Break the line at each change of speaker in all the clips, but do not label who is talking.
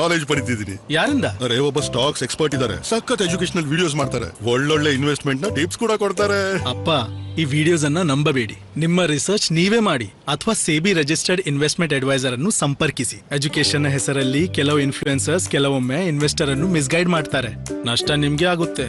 Knowledge ಪಡಿತಿದ್ದೀನಿ
ಯಾರಿಂದ?
ಅರೇ ಒಬ್ಬ stocks expert ಇದ್ದಾರೆ ಸಖತ್ ಎಜುಕೇಶನಲ್ ವಿಡಿಯೋಸ್ ಮಾಡ್ತಾರೆ. ಒಳ್ಳೊಳ್ಳೆ ಇನ್ವೆಸ್ಟ್ಮೆಂಟ್ನ ಟಿಪ್ಸ್ ಕೂಡ ಕೊಡ್ತಾರೆ.
ಅಪ್ಪ ಈ ವಿಡಿಯೋಸ್ ಅನ್ನ ನಂಬಬೇಡಿ. ನಿಮ್ಮ ರಿಸರ್ಚ್ ನೀವೇ ಮಾಡಿ. ಅಥವಾ ಸೇಬಿ ರಿಜಿಸ್ಟರ್ಡ್ ಇನ್ವೆಸ್ಟ್ಮೆಂಟ್ ಅಡ್ವೈಸರ್ ಅನ್ನು ಸಂಪರ್ಕಿಸಿ. ಎಜುಕೇಶನ್ ಹೆಸರಲ್ಲಿ ಕೆಲವು ಇನ್ಫ್ಲೂಯೆನ್ಸರ್ಸ್ ಕೆಲವೊಮ್ಮೆ ಇನ್ವೆಸ್ಟರ್ ಅನ್ನು ಮಿಸ್ಗೈಡ್ ಮಾಡ್ತಾರೆ. ನಷ್ಟ ನಿಮ್ಗೆ ಆಗುತ್ತೆ.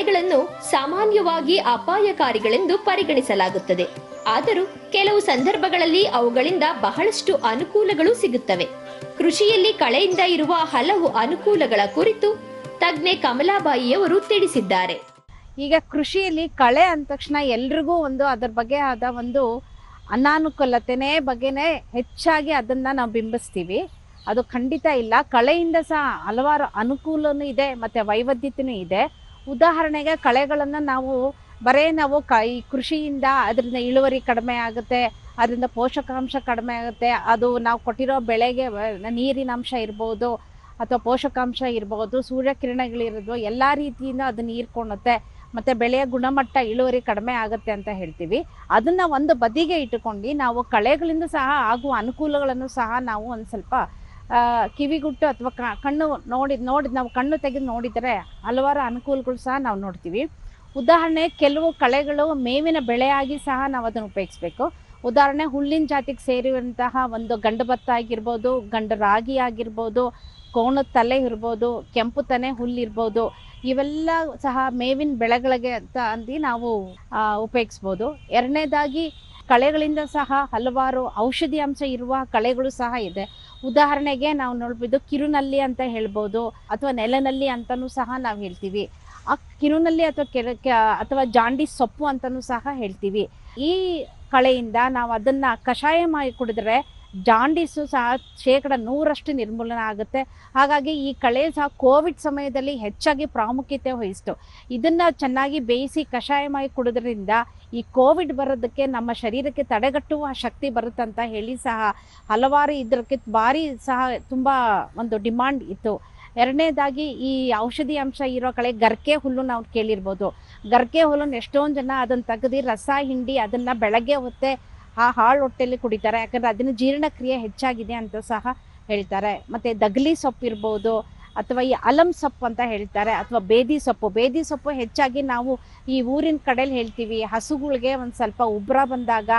ಕಳೆಗಳನ್ನು ಸಾಮಾನ್ಯವಾಗಿ ಅಪಾಯಕಾರಿಗಳೆಂದು ಪರಿಗಣಿಸಲಾಗುತ್ತದೆ. ಆದರೂ ಕೆಲವು ಸಂದರ್ಭಗಳಲ್ಲಿ ಅವುಗಳಿಂದ ಬಹಳಷ್ಟು ಅನುಕೂಲಗಳು ಸಿಗುತ್ತವೆ. ಕೃಷಿಯಲ್ಲಿ ಕಳೆಯಿಂದ ಇರುವ ಹಲವು ಅನುಕೂಲಗಳ ಕುರಿತು ತಜ್ಞೆ ಕಮಲಾಬಾಯಿಯವರು ತಿಳಿಸಿದ್ದಾರೆ.
ಈಗ ಕೃಷಿಯಲ್ಲಿ ಕಳೆ ಅಂದ ತಕ್ಷಣ ಎಲ್ರಿಗೂ ಒಂದು ಅದರ ಬಗ್ಗೆ ಆದ ಒಂದು ಅನಾನುಕೂಲತೆನೇ ಬಗ್ಗೆನೇ ಹೆಚ್ಚಾಗಿ ಅದನ್ನ ನಾವು ಬಿಂಬಿಸ್ತೀವಿ. ಅದು ಖಂಡಿತ ಇಲ್ಲ. ಕಳೆಯಿಂದ ಸಹ ಹಲವಾರು ಅನುಕೂಲನೂ ಇದೆ, ಮತ್ತೆ ವೈವಿಧ್ಯತೆಯೂ ಇದೆ. ಉದಾಹರಣೆಗೆ ಕಳೆಗಳನ್ನು ನಾವು, ಬರೇ ನಾವು ಕ, ಈ ಕೃಷಿಯಿಂದ ಅದರಿಂದ ಇಳುವರಿ ಕಡಿಮೆ ಆಗುತ್ತೆ, ಅದರಿಂದ ಪೋಷಕಾಂಶ ಕಡಿಮೆ ಆಗುತ್ತೆ, ಅದು ನಾವು ಕೊಟ್ಟಿರೋ ಬೆಳೆಗೆ ನೀರಿನ ಅಂಶ ಇರ್ಬೋದು, ಅಥವಾ ಪೋಷಕಾಂಶ ಇರ್ಬೋದು, ಸೂರ್ಯಕಿರಣಗಳಿರೋದು, ಎಲ್ಲ ರೀತಿಯಿಂದ ಅದನ್ನ ಹೀರ್ಕೊಳ್ಳುತ್ತೆ ಮತ್ತು ಬೆಳೆಯ ಗುಣಮಟ್ಟ ಇಳುವರಿ ಕಡಿಮೆ ಆಗುತ್ತೆ ಅಂತ ಹೇಳ್ತೀವಿ. ಅದನ್ನು ಒಂದು ಬದಿಗೆ ಇಟ್ಟುಕೊಂಡು ನಾವು ಕಳೆಗಳಿಂದ ಸಹ ಆಗುವ ಅನುಕೂಲಗಳನ್ನು ಸಹ ನಾವು ಒಂದು ಸ್ವಲ್ಪ ಕಿವಿಗುಟ್ಟು ಅಥವಾ ಕಣ್ಣು ನೋಡಿ ನೋಡಿ ನಾವು ಕಣ್ಣು ತೆಗೆದು ನೋಡಿದರೆ ಹಲವಾರು ಅನುಕೂಲಗಳು ಸಹ ನಾವು ನೋಡ್ತೀವಿ. ಉದಾಹರಣೆ, ಕೆಲವು ಕಳೆಗಳು ಮೇವಿನ ಬೆಳೆಯಾಗಿ ಸಹ ನಾವು ಅದನ್ನು ಉಪಯೋಗಿಸ್ಬೇಕು. ಉದಾಹರಣೆ, ಹುಲ್ಲಿನ ಜಾತಿಗೆ ಸೇರಿರುವಂತಹ ಒಂದು ಗಂಡು ಭತ್ತ ಆಗಿರ್ಬೋದು, ಗಂಡು ರಾಗಿ ಆಗಿರ್ಬೋದು, ಕೋಣದ ತಲೆ ಇರ್ಬೋದು, ಕೆಂಪು ತನೆ ಹುಲ್ಲಿರ್ಬೋದು ಇವೆಲ್ಲ ಸಹ ಮೇವಿನ ಬೆಳೆಗಳಿಗೆ ಅಂತ ಅಂದು ನಾವು ಉಪಯೋಗಿಸ್ಬೋದು. ಎರಡನೇದಾಗಿ, ಕಳೆಗಳಿಂದ ಸಹ ಹಲವಾರು ಔಷಧಿ ಅಂಶ ಇರುವ ಕಳೆಗಳು ಸಹ ಇದೆ. ಉದಾಹರಣೆಗೆ ನಾವು ನೋಡ್ಬೋದು ಕಿರುನಲ್ಲಿ ಅಂತ ಹೇಳ್ಬೋದು, ಅಥವಾ ನೆಲನಲ್ಲಿ ಅಂತಲೂ ಸಹ ನಾವು ಹೇಳ್ತೀವಿ. ಆ ಕಿರುನಲ್ಲಿ ಅಥವಾ ಕೆರೆ ಅಥವಾ ಜಾಂಡಿ ಸೊಪ್ಪು ಅಂತಲೂ ಸಹ ಹೇಳ್ತೀವಿ. ಈ ಕಳೆಯಿಂದ ನಾವು ಅದನ್ನ ಕಷಾಯ ಮಾಡಿ ಕುಡಿದ್ರೆ ಜಾಂಡೀಸು ಸಹ ಶೇಕಡ ನೂರಷ್ಟು ನಿರ್ಮೂಲನೆ ಆಗುತ್ತೆ ಹಾಗಾಗಿ ಈ ಕಳೆ ಸಹ ಕೋವಿಡ್ ಸಮಯದಲ್ಲಿ ಹೆಚ್ಚಾಗಿ ಪ್ರಾಮುಖ್ಯತೆ ವಹಿಸ್ತು. ಇದನ್ನು ಚೆನ್ನಾಗಿ ಬೇಯಿಸಿ ಕಷಾಯ ಮಾಡಿ ಕುಡಿದ್ರಿಂದ ಈ ಕೋವಿಡ್ ಬರೋದಕ್ಕೆ ನಮ್ಮ ಶರೀರಕ್ಕೆ ತಡೆಗಟ್ಟುವ ಶಕ್ತಿ ಬರುತ್ತಂತ ಹೇಳಿ ಸಹ ಹಲವಾರು ಇದಕ್ಕೆ ಭಾರಿ ಸಹ ತುಂಬ ಒಂದು ಡಿಮಾಂಡ್ ಇತ್ತು. ಎರಡನೇದಾಗಿ ಈ ಔಷಧಿ ಅಂಶ ಇರೋ ಕಳೆ ಗರ್ಕೆ ಹುಲ್ಲು ನಾವು ಕೇಳಿರ್ಬೋದು. ಗರ್ಕೆ ಹುಲ್ಲನ್ನು ಎಷ್ಟೊಂದು ಜನ ಅದನ್ನು ತೆಗೆದು ರಸ, ಹಿಂಡಿ ಅದನ್ನು ಬೆಳಗ್ಗೆ ಹೊತ್ತೆ ಆ ಹಾಳು ಹೊಟ್ಟೆಯಲ್ಲಿ ಕುಡಿತಾರೆ. ಯಾಕಂದ್ರೆ ಅದನ್ನ ಜೀರ್ಣಕ್ರಿಯೆ ಹೆಚ್ಚಾಗಿದೆ ಅಂತ ಸಹ ಹೇಳ್ತಾರೆ. ಮತ್ತೆ ದಗ್ಲಿ ಸೊಪ್ಪು ಇರ್ಬೋದು ಅಥವಾ ಈ ಅಲಂ ಸೊಪ್ಪು ಅಂತ ಹೇಳ್ತಾರೆ. ಅಥವಾ ಬೇದಿ ಸೊಪ್ಪು. ಬೇದಿ ಸೊಪ್ಪು ಹೆಚ್ಚಾಗಿ ನಾವು ಈ ಊರಿನ ಕಡೆಯಲ್ಲಿ ಹೇಳ್ತೀವಿ. ಹಸುಗಳಿಗೆ ಒಂದು ಸ್ವಲ್ಪ ಉಬ್ರ ಬಂದಾಗ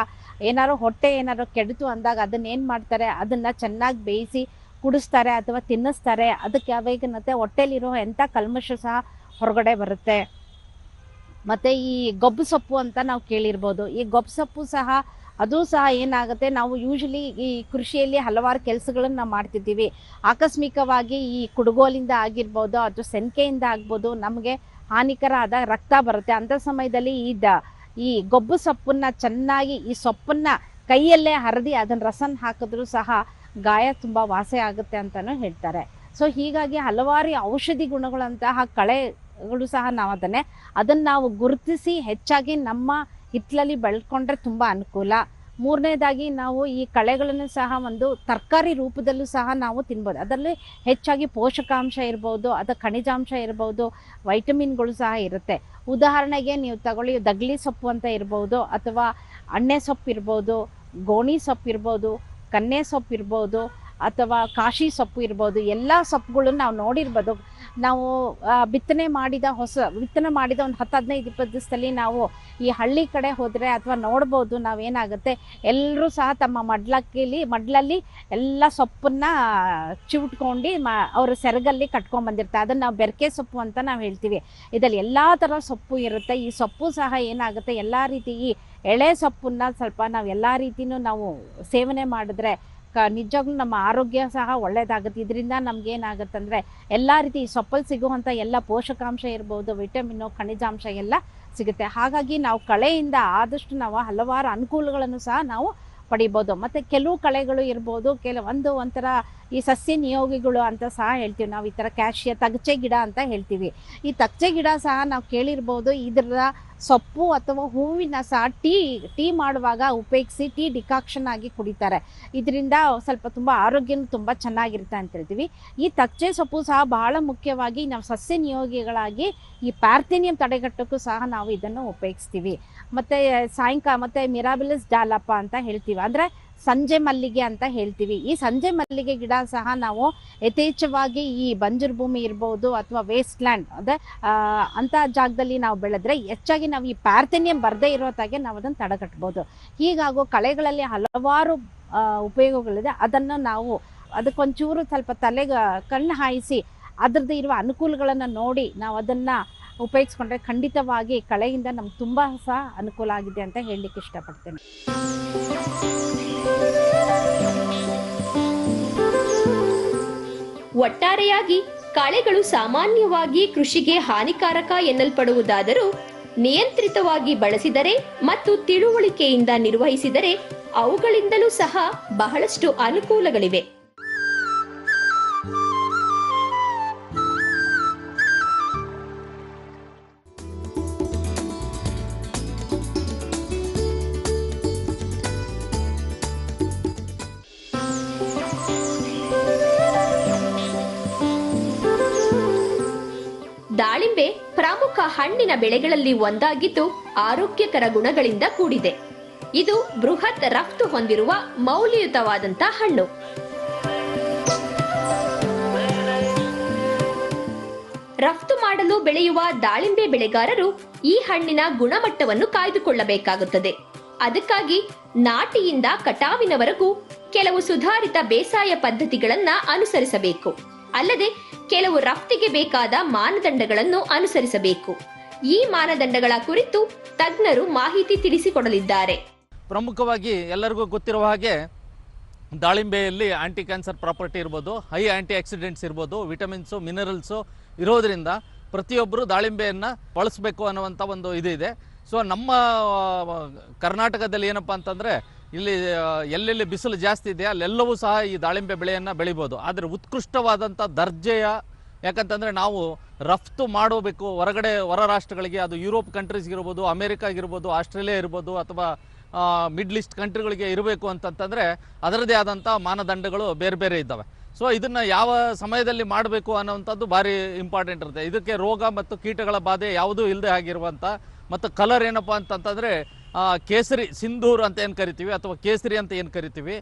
ಏನಾದ್ರು ಹೊಟ್ಟೆ ಏನಾದ್ರು ಕೆಡಿತು ಅಂದಾಗ ಅದನ್ನ ಏನು ಮಾಡ್ತಾರೆ? ಅದನ್ನ ಚೆನ್ನಾಗಿ ಬೇಯಿಸಿ ಕುಡಿಸ್ತಾರೆ ಅಥವಾ ತಿನ್ನಿಸ್ತಾರೆ. ಅದಕ್ಕೆ ಅವೇಗನತ್ತೆ ಹೊಟ್ಟೆಲಿರೋ ಎಂಥ ಕಲ್ಮಶ ಸಹ ಹೊರಗಡೆ ಬರುತ್ತೆ. ಮತ್ತೆ ಈ ಗೊಬ್ಬು ಸೊಪ್ಪು ಅಂತ ನಾವು ಕೇಳಿರ್ಬೋದು. ಈ ಗೊಬ್ಬು ಸೊಪ್ಪು ಸಹ ಅದು ಸಹ ಏನಾಗುತ್ತೆ, ನಾವು ಯೂಶಲಿ ಈ ಕೃಷಿಯಲ್ಲಿ ಹಲವಾರು ಕೆಲಸಗಳನ್ನು ನಾವು ಮಾಡ್ತಿದ್ದೀವಿ. ಆಕಸ್ಮಿಕವಾಗಿ ಈ ಕುಡುಗೋಲಿಂದ ಆಗಿರ್ಬೋದು ಅಥವಾ ಸೆನ್ಕೆಯಿಂದ ಆಗ್ಬೋದು, ನಮಗೆ ಹಾನಿಕರ ಆದ ರಕ್ತ ಬರುತ್ತೆ. ಅಂಥ ಸಮಯದಲ್ಲಿ ಈ ದ, ಈ ಗೊಬ್ಬು ಸೊಪ್ಪನ್ನು ಚೆನ್ನಾಗಿ, ಈ ಸೊಪ್ಪನ್ನ ಕೈಯಲ್ಲೇ ಹರಿದಿ ಅದನ್ನ ರಸನ್ ಹಾಕಿದ್ರು ಸಹ ಗಾಯ ತುಂಬ ವಾಸೆ ಆಗುತ್ತೆ ಅಂತಲೂ ಹೇಳ್ತಾರೆ. ಸೊ, ಹೀಗಾಗಿ ಹಲವಾರು ಔಷಧಿ ಗುಣಗಳಂತಹ ಕಳೆಗಳು ಸಹ ನಾವು ಅದನ್ನೇ ಅದನ್ನು ನಾವು ಗುರುತಿಸಿ ಹೆಚ್ಚಾಗಿ ನಮ್ಮ ಹಿತ್ತಲಲ್ಲಿ ಬೆಳ್ಕೊಂಡ್ರೆ ತುಂಬ ಅನುಕೂಲ. ಮೂರನೇದಾಗಿ ನಾವು ಈ ಕಳೆಗಳನ್ನು ಸಹ ಒಂದು ತರಕಾರಿ ರೂಪದಲ್ಲೂ ಸಹ ನಾವು ತಿನ್ಬೋದು. ಅದರಲ್ಲಿ ಹೆಚ್ಚಾಗಿ ಪೋಷಕಾಂಶ ಇರ್ಬೋದು, ಅದು ಖನಿಜಾಂಶ ಇರ್ಬೋದು, ವೈಟಮಿನ್ಗಳು ಸಹ ಇರುತ್ತೆ. ಉದಾಹರಣೆಗೆ ನೀವು ತಗೊಳ್ಳಿ ದಗ್ಲಿ ಸೊಪ್ಪು ಅಂತ ಇರ್ಬೋದು, ಅಥವಾ ಅಣ್ಣೆ ಸೊಪ್ಪು ಇರ್ಬೋದು ಗೋಣಿ ಸೊಪ್ಪು ಇರ್ಬೋದು ಕನ್ನೆ ಸೊಪ್ಪು ಇರ್ಬೋದು ಅಥವಾ ಕಾಶಿ ಸೊಪ್ಪು ಇರ್ಬೋದು, ಎಲ್ಲ ಸೊಪ್ಪುಗಳನ್ನ ನಾವು ನೋಡಿರ್ಬೋದು. ನಾವು ಬಿತ್ತನೆ ಮಾಡಿದ ಹೊಸ, ಬಿತ್ತನೆ ಮಾಡಿದ ಒಂದು ಹತ್ತು ಹದಿನೈದು ಇಪ್ಪತ್ತು ದಿವಸದಲ್ಲಿ ನಾವು ಈ ಹಳ್ಳಿ ಕಡೆ ಹೋದರೆ ಅಥವಾ ನೋಡ್ಬೋದು ನಾವೇನಾಗುತ್ತೆ ಎಲ್ಲರೂ ಸಹ ತಮ್ಮ ಮಡ್ಲಕ್ಕಿಲಿ, ಮಡ್ಲಲ್ಲಿ ಎಲ್ಲ ಸೊಪ್ಪನ್ನ ಚಿವುಟ್ಕೊಂಡು ಮ, ಅವ್ರ ಸೆರಗಲ್ಲಿ ಕಟ್ಕೊಂಡ್ ಅದನ್ನು ನಾವು ಬೆರಕೆ ಸೊಪ್ಪು ಅಂತ ನಾವು ಹೇಳ್ತೀವಿ. ಇದರಲ್ಲಿ ಎಲ್ಲ ಥರ ಸೊಪ್ಪು ಇರುತ್ತೆ. ಈ ಸೊಪ್ಪು ಸಹ ಏನಾಗುತ್ತೆ, ಎಲ್ಲ ರೀತಿ ಈ ಎಳೆ ಸೊಪ್ಪನ್ನ ಸ್ವಲ್ಪ ನಾವು ಎಲ್ಲ ರೀತಿನೂ ನಾವು ಸೇವನೆ ಮಾಡಿದ್ರೆ ಕ, ನಿಜವಾಗ್ಲೂ ನಮ್ಮ ಆರೋಗ್ಯ ಸಹ ಒಳ್ಳೇದಾಗುತ್ತೆ. ಇದರಿಂದ ನಮ್ಗೆ ಏನಾಗುತ್ತೆ ಅಂದರೆ ಎಲ್ಲ ರೀತಿ ಸೊಪ್ಪಲ್ಲಿ ಸಿಗುವಂಥ ಎಲ್ಲ ಪೋಷಕಾಂಶ ಇರ್ಬೋದು ವಿಟಮಿನ್ನು ಖನಿಜಾಂಶ ಎಲ್ಲ ಸಿಗುತ್ತೆ. ಹಾಗಾಗಿ ನಾವು ಕಳೆಯಿಂದ ಆದಷ್ಟು ನಾವು ಹಲವಾರು ಅನುಕೂಲಗಳನ್ನು ಸಹ ನಾವು ಪಡಿಬೋದು. ಮತ್ತು ಕೆಲವು ಕಳೆಗಳು ಇರ್ಬೋದು ಕೆಲವೊಂದು ಒಂಥರ ಈ ಸಸ್ಯ ನಿಯೋಗಿಗಳು ಅಂತ ಸಹ ಹೇಳ್ತೀವಿ. ನಾವು ಈ ಥರ ಕ್ಯಾಶಿಯ ತಗಚೆ ಗಿಡ ಅಂತ ಹೇಳ್ತೀವಿ. ಈ ತಗಚೆ ಗಿಡ ಸಹ ನಾವು ಕೇಳಿರ್ಬೋದು ಇದರ ಸೊಪ್ಪು ಅಥವಾ ಹೂವಿನ ಸಹ ಟೀ ಟೀ ಮಾಡುವಾಗ ಉಪಯೋಗಿಸಿ ಟೀ ಡಿಕಾಕ್ಷನ್ ಆಗಿ ಕುಡಿತಾರೆ. ಇದರಿಂದ ಸ್ವಲ್ಪ ತುಂಬ ಆರೋಗ್ಯನೂ ತುಂಬ ಚೆನ್ನಾಗಿರುತ್ತೆ ಅಂತ ಹೇಳ್ತೀವಿ. ಈ ತಗಚೆ ಸೊಪ್ಪು ಸಹ ಬಹಳ ಮುಖ್ಯವಾಗಿ ನಾವು ಸಸ್ಯ ನಿಯೋಗಿಗಳಾಗಿ ಈ ಪ್ಯಾರ್ಥಿನಿಯಂ ತಡೆಗಟ್ಟಕ್ಕೂ ಸಹ ನಾವು ಇದನ್ನು ಉಪಯೋಗಿಸ್ತೀವಿ. ಮತ್ತು, ಸಾಯಂಕಾಲ, ಮತ್ತು ಮಿರಾಬಿಲಸ್ ಡಾಲಪ್ಪ ಅಂತ ಹೇಳ್ತೀವಿ. ಅಂದರೆ ಸಂಜೆ ಮಲ್ಲಿಗೆ ಅಂತ ಹೇಳ್ತೀವಿ. ಈ ಸಂಜೆ ಮಲ್ಲಿಗೆ ಗಿಡ ಸಹ ನಾವು ಯಥೇಚ್ಛವಾಗಿ ಈ ಬಂಜರು ಭೂಮಿ ಇರ್ಬೋದು ಅಥವಾ ವೇಸ್ಟ್ ಲ್ಯಾಂಡ್ ಅದೇ ಅಂತ ಜಾಗದಲ್ಲಿ ನಾವು ಬೆಳೆದ್ರೆ ಹೆಚ್ಚಾಗಿ ನಾವು ಈ ಪ್ಯಾರ್ಥೇನಿಯಂ ಬರದೇ ಇರೋತಾಗೆ ನಾವು ಅದನ್ನು ತಡೆಗಟ್ಬೋದು. ಹೀಗಾಗೋ ಕಳೆಗಳಲ್ಲಿ ಹಲವಾರು ಉಪಯೋಗಗಳಿದೆ. ಅದನ್ನು ನಾವು ಅದಕ್ಕೊಂಚೂರು ಸ್ವಲ್ಪ ತಲೆಗೆ ಕಣ್ಣು ಹಾಯಿಸಿ ಅದ್ರದ್ದು ಇರುವ ಅನುಕೂಲಗಳನ್ನು ನೋಡಿ ನಾವು ಅದನ್ನು ಉಪಯೋಗಿಸ್ಕೊಂಡ್ರೆ ಖಂಡಿತವಾಗಿ ಕಳೆಯಿಂದ ನಮ್ಗೆ ತುಂಬ ಸಹ ಅನುಕೂಲ ಆಗಿದೆ ಅಂತ ಹೇಳಲಿಕ್ಕೆ ಇಷ್ಟಪಡ್ತೇನೆ.
ಒಟ್ಟಾರೆಯಾಗಿ ಕಳೆಗಳು ಸಾಮಾನ್ಯವಾಗಿ ಕೃಷಿಗೆ ಹಾನಿಕಾರಕ ಎನ್ನಲ್ಪಡುವುದಾದರೂ ನಿಯಂತ್ರಿತವಾಗಿ ಬಳಸಿದರೆ ಮತ್ತು ತಿಳುವಳಿಕೆಯಿಂದ ನಿರ್ವಹಿಸಿದರೆ ಅವುಗಳಿಂದಲೂ ಸಹ ಬಹಳಷ್ಟು ಅನುಕೂಲಗಳಿವೆ. ಪ್ರಮುಖ ಹಣ್ಣಿನ ಬೆಳೆಗಳಲ್ಲಿ ಒಂದಾಗಿದ್ದು ಆರೋಗ್ಯಕರ ಗುಣಗಳಿಂದ ಕೂಡಿದೆ. ಇದು ಬೃಹತ್ ರಫ್ತು ಹೊಂದಿರುವ ಮೌಲ್ಯಯುತವಾದಂತ ಹಣ್ಣು. ರಫ್ತು ಮಾಡಲು ಬೆಳೆಯುವ ದಾಳಿಂಬೆ ಬೆಳೆಗಾರರು ಈ ಹಣ್ಣಿನ ಗುಣಮಟ್ಟವನ್ನು ಕಾಯ್ದುಕೊಳ್ಳಬೇಕಾಗುತ್ತದೆ. ಅದಕ್ಕಾಗಿ ನಾಟಿಯಿಂದ ಕಟಾವಿನವರೆಗೂ ಕೆಲವು ಸುಧಾರಿತ ಬೇಸಾಯ ಪದ್ಧತಿಗಳನ್ನ ಅನುಸರಿಸಬೇಕು. ಅಲ್ಲದೆ ಕೆಲವು ರಫ್ತಿಗೆ ಬೇಕಾದ ಮಾನದಂಡಗಳನ್ನು ಅನುಸರಿಸಬೇಕು. ಈ ಮಾನದಂಡಗಳ ಕುರಿತು ತಜ್ಞರು ಮಾಹಿತಿ ತಿಳಿಸಿಕೊಡಲಿದ್ದಾರೆ.
ಪ್ರಮುಖವಾಗಿ ಎಲ್ಲರಿಗೂ ಗೊತ್ತಿರುವ ಹಾಗೆ ದಾಳಿಂಬೆಯಲ್ಲಿ ಆಂಟಿ ಕ್ಯಾನ್ಸರ್ ಪ್ರಾಪರ್ಟಿ ಇರ್ಬೋದು, ಹೈ ಆಂಟಿ ಆಕ್ಸಿಡೆಂಟ್ಸ್ ಇರ್ಬೋದು, ವಿಟಮಿನ್ಸು, ಮಿನರಲ್ಸು ಇರೋದ್ರಿಂದ ಪ್ರತಿಯೊಬ್ಬರು ದಾಳಿಂಬೆಯನ್ನು ಬಳಸಬೇಕು ಅನ್ನುವಂಥ ಒಂದು ಇದು ಇದೆ ಸೊ ನಮ್ಮ ಕರ್ನಾಟಕದಲ್ಲಿ ಏನಪ್ಪ ಅಂತಂದರೆ ಇಲ್ಲಿ ಎಲ್ಲೆಲ್ಲಿ ಬಿಸಿಲು ಜಾಸ್ತಿ ಇದೆ, ಅಲ್ಲೆಲ್ಲವೂ ಸಹ ಈ ದಾಳಿಂಬೆ ಬೆಳೆಯನ್ನು ಬೆಳಿಬೋದು. ಆದರೆ ಉತ್ಕೃಷ್ಟವಾದಂಥ ದರ್ಜೆಯ, ಯಾಕಂತಂದರೆ ನಾವು ರಫ್ತು ಮಾಡಬೇಕು. ಹೊರಗಡೆ, ಹೊರ ರಾಷ್ಟ್ರಗಳಿಗೆ ಅದು ಯುರೋಪ್ ಕಂಟ್ರೀಸ್ಗಿರ್ಬೋದು ಅಮೇರಿಕಾ ಇರ್ಬೋದು, ಆಸ್ಟ್ರೇಲಿಯಾ ಇರ್ಬೋದು, ಅಥವಾ ಮಿಡ್ಲ್ ಈಸ್ಟ್ ಕಂಟ್ರಿಗಳಿಗೆ ಇರಬೇಕು ಅಂತಂತಂದರೆ ಅದರದೇ ಆದಂಥ ಮಾನದಂಡಗಳು ಬೇರೆ ಬೇರೆ ಇದ್ದಾವೆ. ಸೊ ಇದನ್ನು ಯಾವ ಸಮಯದಲ್ಲಿ ಮಾಡಬೇಕು ಅನ್ನೋವಂಥದ್ದು ಭಾರಿ ಇಂಪಾರ್ಟೆಂಟ್ ಇರುತ್ತೆ. ಇದಕ್ಕೆ ರೋಗ ಮತ್ತು ಕೀಟಗಳ ಬಾಧೆ ಯಾವುದೂ ಇಲ್ಲದೆ ಆಗಿರುವಂಥ ಮತ್ತು ಕಲರ್ ಏನಪ್ಪ ಅಂತಂತಂದರೆ ಕೇಸರಿ ಸಿಂಧೂರ್ ಅಂತ ಏನು ಕರಿತೀವಿ ಅಥವಾ ಕೇಸರಿ ಅಂತ ಏನು ಕರಿತೀವಿ,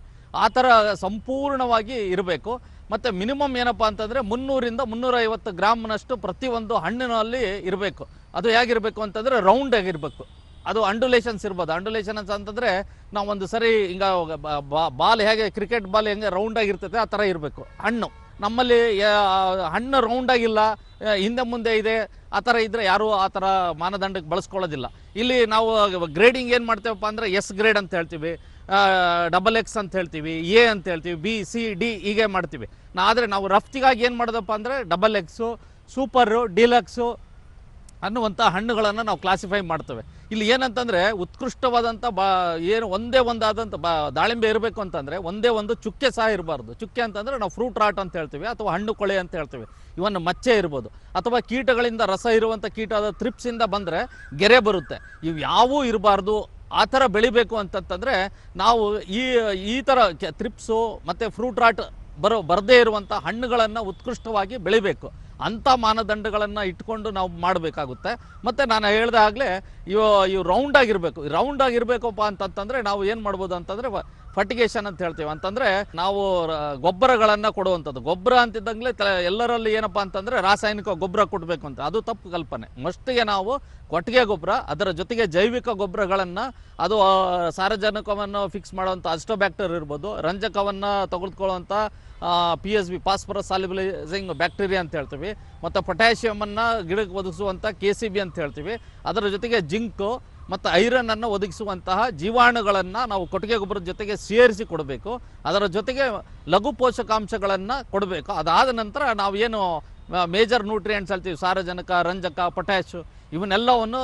ಆ ಥರ ಸಂಪೂರ್ಣವಾಗಿ ಇರಬೇಕು. ಮತ್ತು ಮಿನಿಮಮ್ ಏನಪ್ಪ ಅಂತಂದರೆ ಮುನ್ನೂರಿಂದ ಮುನ್ನೂರೈವತ್ತು ಗ್ರಾಮ್ನಷ್ಟು ಪ್ರತಿಯೊಂದು ಹಣ್ಣಿನಲ್ಲಿ ಇರಬೇಕು. ಅದು ಹೇಗಿರಬೇಕು ಅಂತಂದರೆ ರೌಂಡ್ ಆಗಿರಬೇಕು. ಅದು ಅಂಡುಲೇಷನ್ಸ್ ಇರ್ಬೋದು. ಅಂಡುಲೇಷನ್ಸ್ ಅಂತಂದರೆ ನಾವು ಒಂದು ಸರಿ ಹಿಂಗ ಬಾಲ್ ಹೇಗೆ ಕ್ರಿಕೆಟ್ ಬಾಲ್ ಹೆಂಗೆ ರೌಂಡ್ ಆ ಥರ ಇರಬೇಕು. ಹಣ್ಣು. ನಮ್ಮಲ್ಲಿ ಹಣ್ಣು ರೌಂಡ್ ಆಗಿಲ್ಲ ಹಿಂದೆ ಮುಂದೆ ಇದೆ, ಆ ಥರ ಇದ್ದರೆ ಯಾರೂ ಆ ಥರ ಮಾನದಂಡಕ್ಕೆ ಬಳಸ್ಕೊಳ್ಳೋದಿಲ್ಲ. ಇಲ್ಲಿ ನಾವು ಗ್ರೇಡಿಂಗ್ ಏನು ಮಾಡ್ತೇವಪ್ಪ ಅಂದರೆ ಎಸ್ ಗ್ರೇಡ್ ಅಂತ ಹೇಳ್ತೀವಿ ಡಬಲ್ ಎಕ್ಸ್ ಅಂತ ಹೇಳ್ತೀವಿ ಎ ಅಂತ ಹೇಳ್ತೀವಿ ಬಿ ಸಿ ಡಿ ಹೀಗೆ ಮಾಡ್ತೀವಿ. ನಾ, ಆದರೆ ನಾವು ರಫ್ತಿಗಾಗಿ ಏನು ಮಾಡೋದಪ್ಪ ಅಂದರೆ ಡಬಲ್ ಎಕ್ಸು ಸೂಪರು ಡಿಲಕ್ಸು ಅನ್ನುವಂಥ ಹಣ್ಣುಗಳನ್ನು ನಾವು ಕ್ಲಾಸಿಫೈ ಮಾಡ್ತೇವೆ. ಇಲ್ಲಿ ಏನಂತಂದರೆ ಉತ್ಕೃಷ್ಟವಾದಂಥ ಬಾ, ಏನು ಒಂದೇ ಒಂದಾದಂಥ ಬಾ, ದಾಳಿಂಬೆ ಇರಬೇಕು ಅಂತಂದರೆ ಒಂದೇ ಒಂದು ಚುಕ್ಕೆ ಸಹ ಇರಬಾರ್ದು. ಚುಕ್ಕೆ ಅಂತಂದರೆ ನಾವು ಫ್ರೂಟ್ ರಾಟ್ ಅಂತ ಹೇಳ್ತೀವಿ ಅಥವಾ ಹಣ್ಣು ಕೊಳೆ ಅಂತ ಹೇಳ್ತೀವಿ. ಇವನ್ನ ಮಚ್ಚೆ ಇರ್ಬೋದು. ಅಥವಾ ಕೀಟಗಳಿಂದ ರಸ ಇರುವಂಥ ಕೀಟದ ತ್ರಿಪ್ಸಿಂದ ಬಂದರೆ ಗೆರೆ ಬರುತ್ತೆ. ಇವು ಯಾವೂ ಇರಬಾರ್ದು. ಆ ಥರ ಬೆಳಿಬೇಕು ಅಂತಂತಂದರೆ ನಾವು ಈ ಈ ಥರ ತ್ರಿಪ್ಸು ಮತ್ತು ಫ್ರೂಟ್ ರಾಟ್ ಬರೋ, ಬರದೇ ಇರುವಂಥ ಹಣ್ಣುಗಳನ್ನು ಉತ್ಕೃಷ್ಟವಾಗಿ ಬೆಳಿಬೇಕು. ಅಂಥ ಮಾನದಂಡಗಳನ್ನು ಇಟ್ಕೊಂಡು ನಾವು ಮಾಡಬೇಕಾಗುತ್ತೆ. ಮತ್ತು ನಾನು ಹೇಳಿದಾಗಲೇ ಇವು ಇವು ರೌಂಡ್ ಆಗಿರಬೇಕು. ರೌಂಡ್ ಆಗಿರಬೇಕಪ್ಪ ಅಂತಂತಂದರೆ ನಾವು ಏನು ಮಾಡ್ಬೋದು ಅಂತಂದರೆ ಫರ್ಟಿಗೇಷನ್ ಅಂತ ಹೇಳ್ತೀವಿ. ಅಂತಂದ್ರೆ ನಾವು ಗೊಬ್ಬರಗಳನ್ನು ಕೊಡುವಂಥದ್ದು. ಗೊಬ್ಬರ ಅಂತಿದ್ದಂಗ್ಲೆ ಎಲ್ಲರಲ್ಲಿ ಏನಪ್ಪಾ ಅಂತಂದ್ರೆ ರಾಸಾಯನಿಕ ಗೊಬ್ಬರ ಕೊಡಬೇಕು ಅಂತ. ಅದು ತಪ್ಪು ಕಲ್ಪನೆ. ಮಸ್ಟಿಗೆ ನಾವು ಕೊಟ್ಟಿಗೆ ಗೊಬ್ಬರ, ಅದರ ಜೊತೆಗೆ ಜೈವಿಕ ಗೊಬ್ಬರಗಳನ್ನು, ಅದು ಸಾರಜನಕವನ್ನು ಫಿಕ್ಸ್ ಮಾಡುವಂಥ ಅಸ್ಟೋಬ್ಯಾಕ್ಟರ್ ಇರ್ಬೋದು, ರಂಜಕವನ್ನ ತೆಗೆದುಕೊಳ್ಳುವಂಥ P S B phosphorus solubilizing bacteria ಅಂತ ಹೇಳ್ತೀವಿ. ಮತ್ತು ಪೊಟ್ಯಾಷಿಯಮನ್ನು ಗಿಡಕ್ಕೆ ಒದಗಿಸುವಂಥ ಕೆ ಸಿ ಬಿ ಅಂತ ಹೇಳ್ತೀವಿ. ಅದರ ಜೊತೆಗೆ ಜಿಂಕು ಮತ್ತು ಅನ್ನು ಒದಗಿಸುವಂತಹ ಜೀವಾಣುಗಳನ್ನು ನಾವು ಕೊಟ್ಟಿಗೆ ಗೊಬ್ಬರದ ಜೊತೆಗೆ ಸೇರಿಸಿ ಕೊಡಬೇಕು. ಅದರ ಜೊತೆಗೆ ಲಘು ಪೋಷಕಾಂಶಗಳನ್ನು ಕೊಡಬೇಕು. ಅದಾದ ನಂತರ ನಾವು ಏನು ಮೇಜರ್ ನ್ಯೂಟ್ರಿಯೆಂಟ್ಸ್ ಹೇಳ್ತೀವಿ ಸಾರಜನಕ, ರಂಜಕ ಪೊಟ್ಯಾಶು ಇವನ್ನೆಲ್ಲವನ್ನು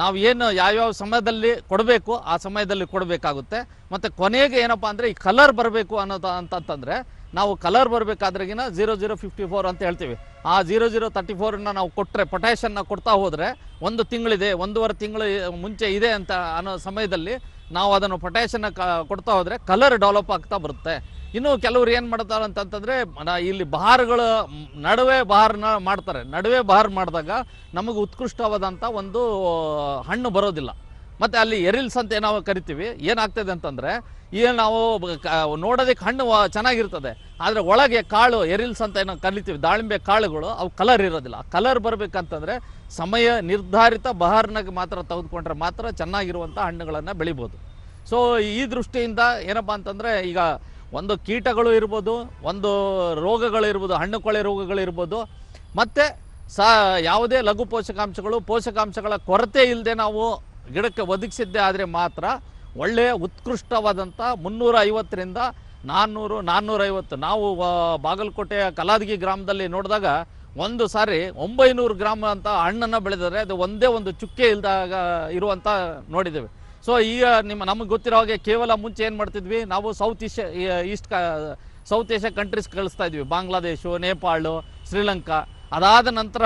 ನಾವು ಏನು ಯಾವ್ಯಾವ ಸಮಯದಲ್ಲಿ ಕೊಡಬೇಕು, ಆ ಸಮಯದಲ್ಲಿ ಕೊಡಬೇಕಾಗುತ್ತೆ. ಮತ್ತು ಕೊನೆಗೆ ಏನಪ್ಪ ಅಂದರೆ ಈ ಕಲರ್ ಬರಬೇಕು ಅನ್ನೋದು ಅಂತಂತಂದರೆ ನಾವು ಕಲರ್ ಬರಬೇಕಾದ್ರೆಗಿನ ಜೀರೋ ಜೀರೋ ಫಿಫ್ಟಿ ಫೋರ್ ಅಂತ ಹೇಳ್ತೀವಿ. ಆ ಜೀರೋ ಜೀರೋ ತರ್ಟಿ ಫೋರನ್ನ ನಾವು ಕೊಟ್ಟರೆ ಪೊಟ್ಯಾಷನ್ನ ಕೊಡ್ತಾ ಹೋದರೆ ಒಂದು ತಿಂಗಳಿದೆ, ಒಂದೂವರೆ ತಿಂಗಳು ಮುಂಚೆ ಇದೆ ಅಂತ ಅನ್ನೋ ಸಮಯದಲ್ಲಿ ನಾವು ಅದನ್ನು ಪೊಟ್ಯಾಷನ್ನ ಕೊಡ್ತಾ ಹೋದರೆ ಕಲರ್ ಡೆವಲಪ್ ಆಗ್ತಾ ಬರುತ್ತೆ. ಇನ್ನು ಕೆಲವರು ಏನು ಮಾಡ್ತಾರೆ ಅಂತಂತಂದರೆ ಇಲ್ಲಿ ಬಹಾರ್ಗಳ, ನಡುವೆ ಬಹಾರನ್ನ ಮಾಡ್ತಾರೆ. ನಡುವೆ ಬಹಾರ್ ಮಾಡಿದಾಗ ನಮಗೆ ಉತ್ಕೃಷ್ಟವಾದಂಥ ಒಂದು ಹಣ್ಣು ಬರೋದಿಲ್ಲ. ಮತ್ತು ಅಲ್ಲಿ ಎರಿಲ್ಸ್ ಅಂತ ನಾವು ಕರಿತೀವಿ. ಏನಾಗ್ತದೆ ಅಂತಂದರೆ ಈಗ ನಾವು ನೋಡೋದಕ್ಕೆ ಹಣ್ಣು ಚೆನ್ನಾಗಿರ್ತದೆ. ಆದರೆ ಒಳಗೆ ಕಾಳು, ಎರಿಲ್ಸ್ ಅಂತ ಏನೋ ಕರಿತೀವಿ, ದಾಳಿಂಬೆ ಕಾಳುಗಳು, ಅವು ಕಲರ್ ಇರೋದಿಲ್ಲ. ಕಲರ್ ಬರಬೇಕಂತಂದರೆ ಸಮಯ ನಿರ್ಧಾರಿತ ಬಹಾರ್ನಾಗ ಮಾತ್ರ ತೆಗೆದುಕೊಂಡ್ರೆ ಮಾತ್ರ ಚೆನ್ನಾಗಿರುವಂಥ ಹಣ್ಣುಗಳನ್ನು ಬೆಳಿಬೋದು. ಸೊ ಈ ದೃಷ್ಟಿಯಿಂದ ಏನಪ್ಪ ಅಂತಂದರೆ ಈಗ ಒಂದು ಕೀಟಗಳು ಇರ್ಬೋದು, ಒಂದು ರೋಗಗಳು ಇರ್ಬೋದು, ಹಣ್ಣು ಕೊಳೆ ರೋಗಗಳಿರ್ಬೋದು ಮತ್ತು ಸಾ ಯಾವುದೇ ಲಘು ಪೋಷಕಾಂಶಗಳು, ಪೋಷಕಾಂಶಗಳ ಕೊರತೆ ಇಲ್ಲದೆ ನಾವು ಗಿಡಕ್ಕೆ ಒದಗಿಸಿದ್ದೆ ಆದರೆ ಮಾತ್ರ ಒಳ್ಳೆಯ ಉತ್ಕೃಷ್ಟವಾದಂಥ ಮುನ್ನೂರ ಐವತ್ತರಿಂದ ನಾನ್ನೂರು, ನಾನ್ನೂರೈವತ್ತು. ನಾವು ಬಾಗಲಕೋಟೆಯ ಕಲಾದಗಿ ಗ್ರಾಮದಲ್ಲಿ ನೋಡಿದಾಗ ಒಂದು ಸಾರಿ ಒಂಬೈನೂರು ಗ್ರಾಮ್ ಅಂತ ಹಣ್ಣನ್ನು ಬೆಳೆದರೆ ಅದು ಒಂದೇ ಒಂದು ಚುಕ್ಕೆ ಇಲ್ದಾಗ ಇರುವಂಥ ನೋಡಿದ್ದೇವೆ. ಸೊ ಈಗ ನಿಮ್ಮ ನಮಗೆ ಗೊತ್ತಿರೋ ಹಾಗೆ ಕೇವಲ ಮುಂಚೆ ಏನು ಮಾಡ್ತಿದ್ವಿ? ನಾವು South Asia East South Asia countries ಕಳಿಸ್ತಾ ಇದ್ವಿ. ಬಾಂಗ್ಲಾದೇಶು, ನೇಪಾಳು, ಶ್ರೀಲಂಕಾ. ಅದಾದ ನಂತರ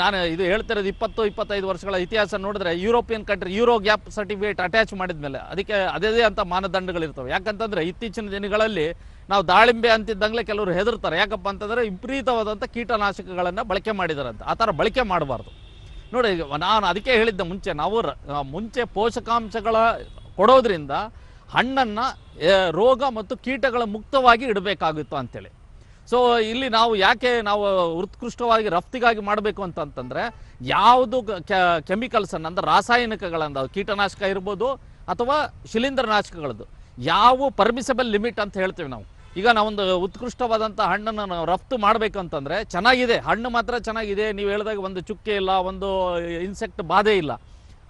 ನಾನು ಇದು ಹೇಳ್ತಿರೋದು ಇಪ್ಪತ್ತು, ಇಪ್ಪತ್ತೈದು ವರ್ಷಗಳ ಇತಿಹಾಸ ನೋಡಿದ್ರೆ European country euro gap certificate attach ಮಾಡಿದ್ಮೇಲೆ ಅದಕ್ಕೆ ಅದೇ ಅಂತ ಮಾನದಂಡಗಳಿರ್ತವೆ. ಯಾಕಂತಂದ್ರೆ ಇತ್ತೀಚಿನ ದಿನಗಳಲ್ಲಿ ನಾವು ದಾಳಿಂಬೆ ಅಂತಿದ್ದಂಗಲೇ ಕೆಲವರು ಹೆದರ್ತಾರೆ. ಯಾಕಪ್ಪ ಅಂತಂದ್ರೆ ವಿಪರೀತವಾದಂಥ ಕೀಟನಾಶಕಗಳನ್ನು ಬಳಕೆ ಮಾಡಿದಾರಂತ. ಆ ಥರ ಬಳಕೆ ಮಾಡಬಾರ್ದು. ನೋಡಿ, ನಾನು ಅದಕ್ಕೆ ಹೇಳಿದ್ದೆ ಮುಂಚೆ, ನಾವು ಮುಂಚೆ ಪೋಷಕಾಂಶಗಳ ಕೊಡೋದ್ರಿಂದ ಹಣ್ಣನ್ನು ರೋಗ ಮತ್ತು ಕೀಟಗಳ ಮುಕ್ತವಾಗಿ ಇಡಬೇಕಾಗಿತ್ತು ಅಂತೇಳಿ. ಸೊ ಇಲ್ಲಿ ನಾವು ಯಾಕೆ ನಾವು ಉತ್ಕೃಷ್ಟವಾಗಿ, ರಫ್ತಿಗಾಗಿ ಮಾಡಬೇಕು ಅಂತಂತಂದರೆ ಯಾವುದು ಕೆಮಿಕಲ್ಸನ್ನು ಅಂದರೆ ರಾಸಾಯನಿಕಗಳನ್ನು ಕೀಟನಾಶಕ ಇರ್ಬೋದು ಅಥವಾ ಶಿಲೀಂಧ್ರನಾಶಕಗಳದ್ದು. ಯಾವ ಪರ್ಮಿಸಬಲ್ ಲಿಮಿಟ್ ಅಂತ ಹೇಳ್ತೀವಿ ನಾವು. ಈಗ ನಾವೊಂದು ಉತ್ಕೃಷ್ಟವಾದಂಥ ಹಣ್ಣನ್ನು ನಾವು ರಫ್ತು ಮಾಡಬೇಕು ಅಂತಂದರೆ ಚೆನ್ನಾಗಿದೆ. ಹಣ್ಣು ಮಾತ್ರ ಚೆನ್ನಾಗಿದೆ. ನೀವು ಹೇಳಿದಾಗ ಒಂದು ಚುಕ್ಕೆ ಇಲ್ಲ, ಒಂದು ಇನ್ಸೆಕ್ಟ್ ಬಾಧೆ ಇಲ್ಲ.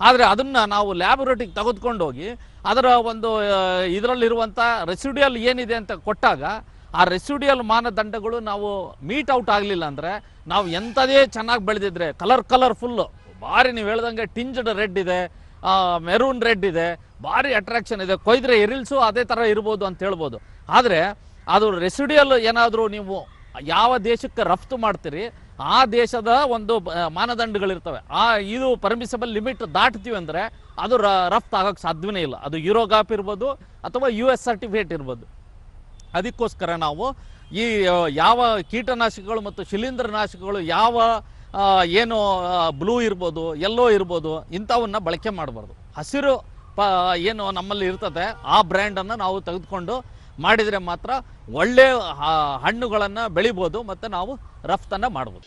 ಆದರೆ ಅದನ್ನು ನಾವು ಲ್ಯಾಬೊರೇಟಿಗೆ ತೆಗೆದುಕೊಂಡು ಹೋಗಿ ಅದರ ಒಂದು ಇದರಲ್ಲಿರುವಂಥ ರೆಸಿಡಿಯಲ್ ಏನಿದೆ ಅಂತ ಕೊಟ್ಟಾಗ ಆ ರೆಸಿಡಿಯಲ್ ಮಾನದಂಡಗಳು ನಾವು ಮೀಟ್ ಔಟ್ ಆಗಲಿಲ್ಲ ಅಂದರೆ ನಾವು ಎಂಥದೇ ಚೆನ್ನಾಗಿ ಬೆಳೆದಿದ್ರೆ ಕಲರ್ ಕಲರ್ಫುಲ್ಲು ಭಾರಿ ನೀವು ಹೇಳ್ದಂಗೆ ಟಿಂಜ್ಡ್ ರೆಡ್ ಇದೆ ಮೆರೂನ್ ರೆಡ್ ಇದೆ ಭಾರಿ ಅಟ್ರಾಕ್ಷನ್ ಇದೆ. ಕೊಯ್ದ್ರೆ ಎರಿಲ್ಸು ಅದೇ ಥರ ಇರ್ಬೋದು ಅಂತ ಹೇಳ್ಬೋದು. ಆದರೆ, ಅದು ರೆಸಿಡಿಯಲ್ ಏನಾದರೂ ನೀವು ಯಾವ ದೇಶಕ್ಕೆ ರಫ್ತು ಮಾಡ್ತೀರಿ, ಆ ದೇಶದ ಒಂದು ಮಾನದಂಡಗಳಿರ್ತವೆ. ಆ, ಇದು ಪರ್ಮಿಸಬಲ್ ಲಿಮಿಟ್ ದಾಟ್ತೀವಿ ಅಂದರೆ ಅದು ರಫ್ತು ಆಗೋಕ್ಕೆ ಸಾಧ್ಯವೇ ಇಲ್ಲ. ಅದು ಯುರೋಗಾಪ್ ಇರ್ಬೋದು ಅಥವಾ ಯು ಎಸ್ ಸರ್ಟಿಫಿಕೇಟ್ ಇರ್ಬೋದು. ಅದಕ್ಕೋಸ್ಕರ ನಾವು ಈ ಯಾವ ಕೀಟನಾಶಕಗಳು ಮತ್ತು ಶಿಲೀಂಧ್ರನಾಶಕಗಳು ಯಾವ ಏನು ಬ್ಲೂ ಇರ್ಬೋದು ಎಲ್ಲೋ ಇರ್ಬೋದು ಇಂಥವನ್ನ ಬಳಕೆ ಮಾಡಬಾರ್ದು. ಹಸಿರು ಪ ಏನು ನಮ್ಮಲ್ಲಿ ಇರ್ತದೆ, ಆ ಬ್ರ್ಯಾಂಡನ್ನು ನಾವು ತೆಗೆದುಕೊಂಡು ಮಾಡಿದರೆ ಮಾತ್ರ ಒಳ್ಳೆಯ ಹಣ್ಣುಗಳನ್ನು ಬೆಳಿಬೋದು ಮತ್ತು ನಾವು ರಫ್ತನ್ನು ಮಾಡ್ಬೋದು.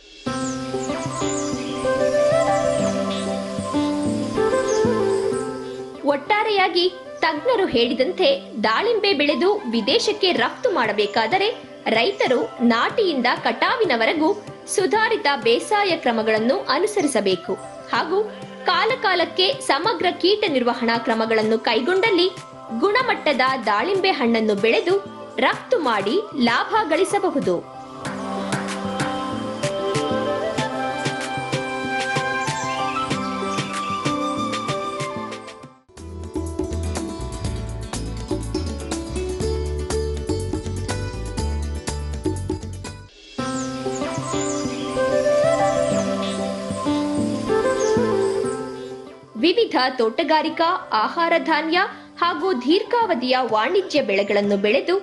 ಒಟ್ಟಾರೆಯಾಗಿ ತಜ್ಞರು ಹೇಳಿದಂತೆ ದಾಳಿಂಬೆ ಬೆಳೆದು ವಿದೇಶಕ್ಕೆ ರಫ್ತು ಮಾಡಬೇಕಾದರೆ ರೈತರು ನಾಟಿಯಿಂದ ಕಟಾವಿನವರೆಗೂ ಸುಧಾರಿತ ಬೇಸಾಯ ಕ್ರಮಗಳನ್ನು ಅನುಸರಿಸಬೇಕು ಹಾಗೂ ಕಾಲಕಾಲಕ್ಕೆ ಸಮಗ್ರ ಕೀಟ ನಿರ್ವಹಣಾ ಕ್ರಮಗಳನ್ನು ಕೈಗೊಂಡಲ್ಲಿ ಗುಣಮಟ್ಟದ ದಾಳಿಂಬೆ ಹಣ್ಣನ್ನು ಬೆಳೆದು ರಫ್ತು ಮಾಡಿ ಲಾಭ ಗಳಿಸಬಹುದು. ವಿವಿಧ ತೋಟಗಾರಿಕಾ, ಆಹಾರ ಧಾನ್ಯ ಹಾಗೂ ದೀರ್ಘಾವಧಿಯ ವಾಣಿಜ್ಯ ಬೆಳೆಗಳನ್ನು ಬೆಳೆದು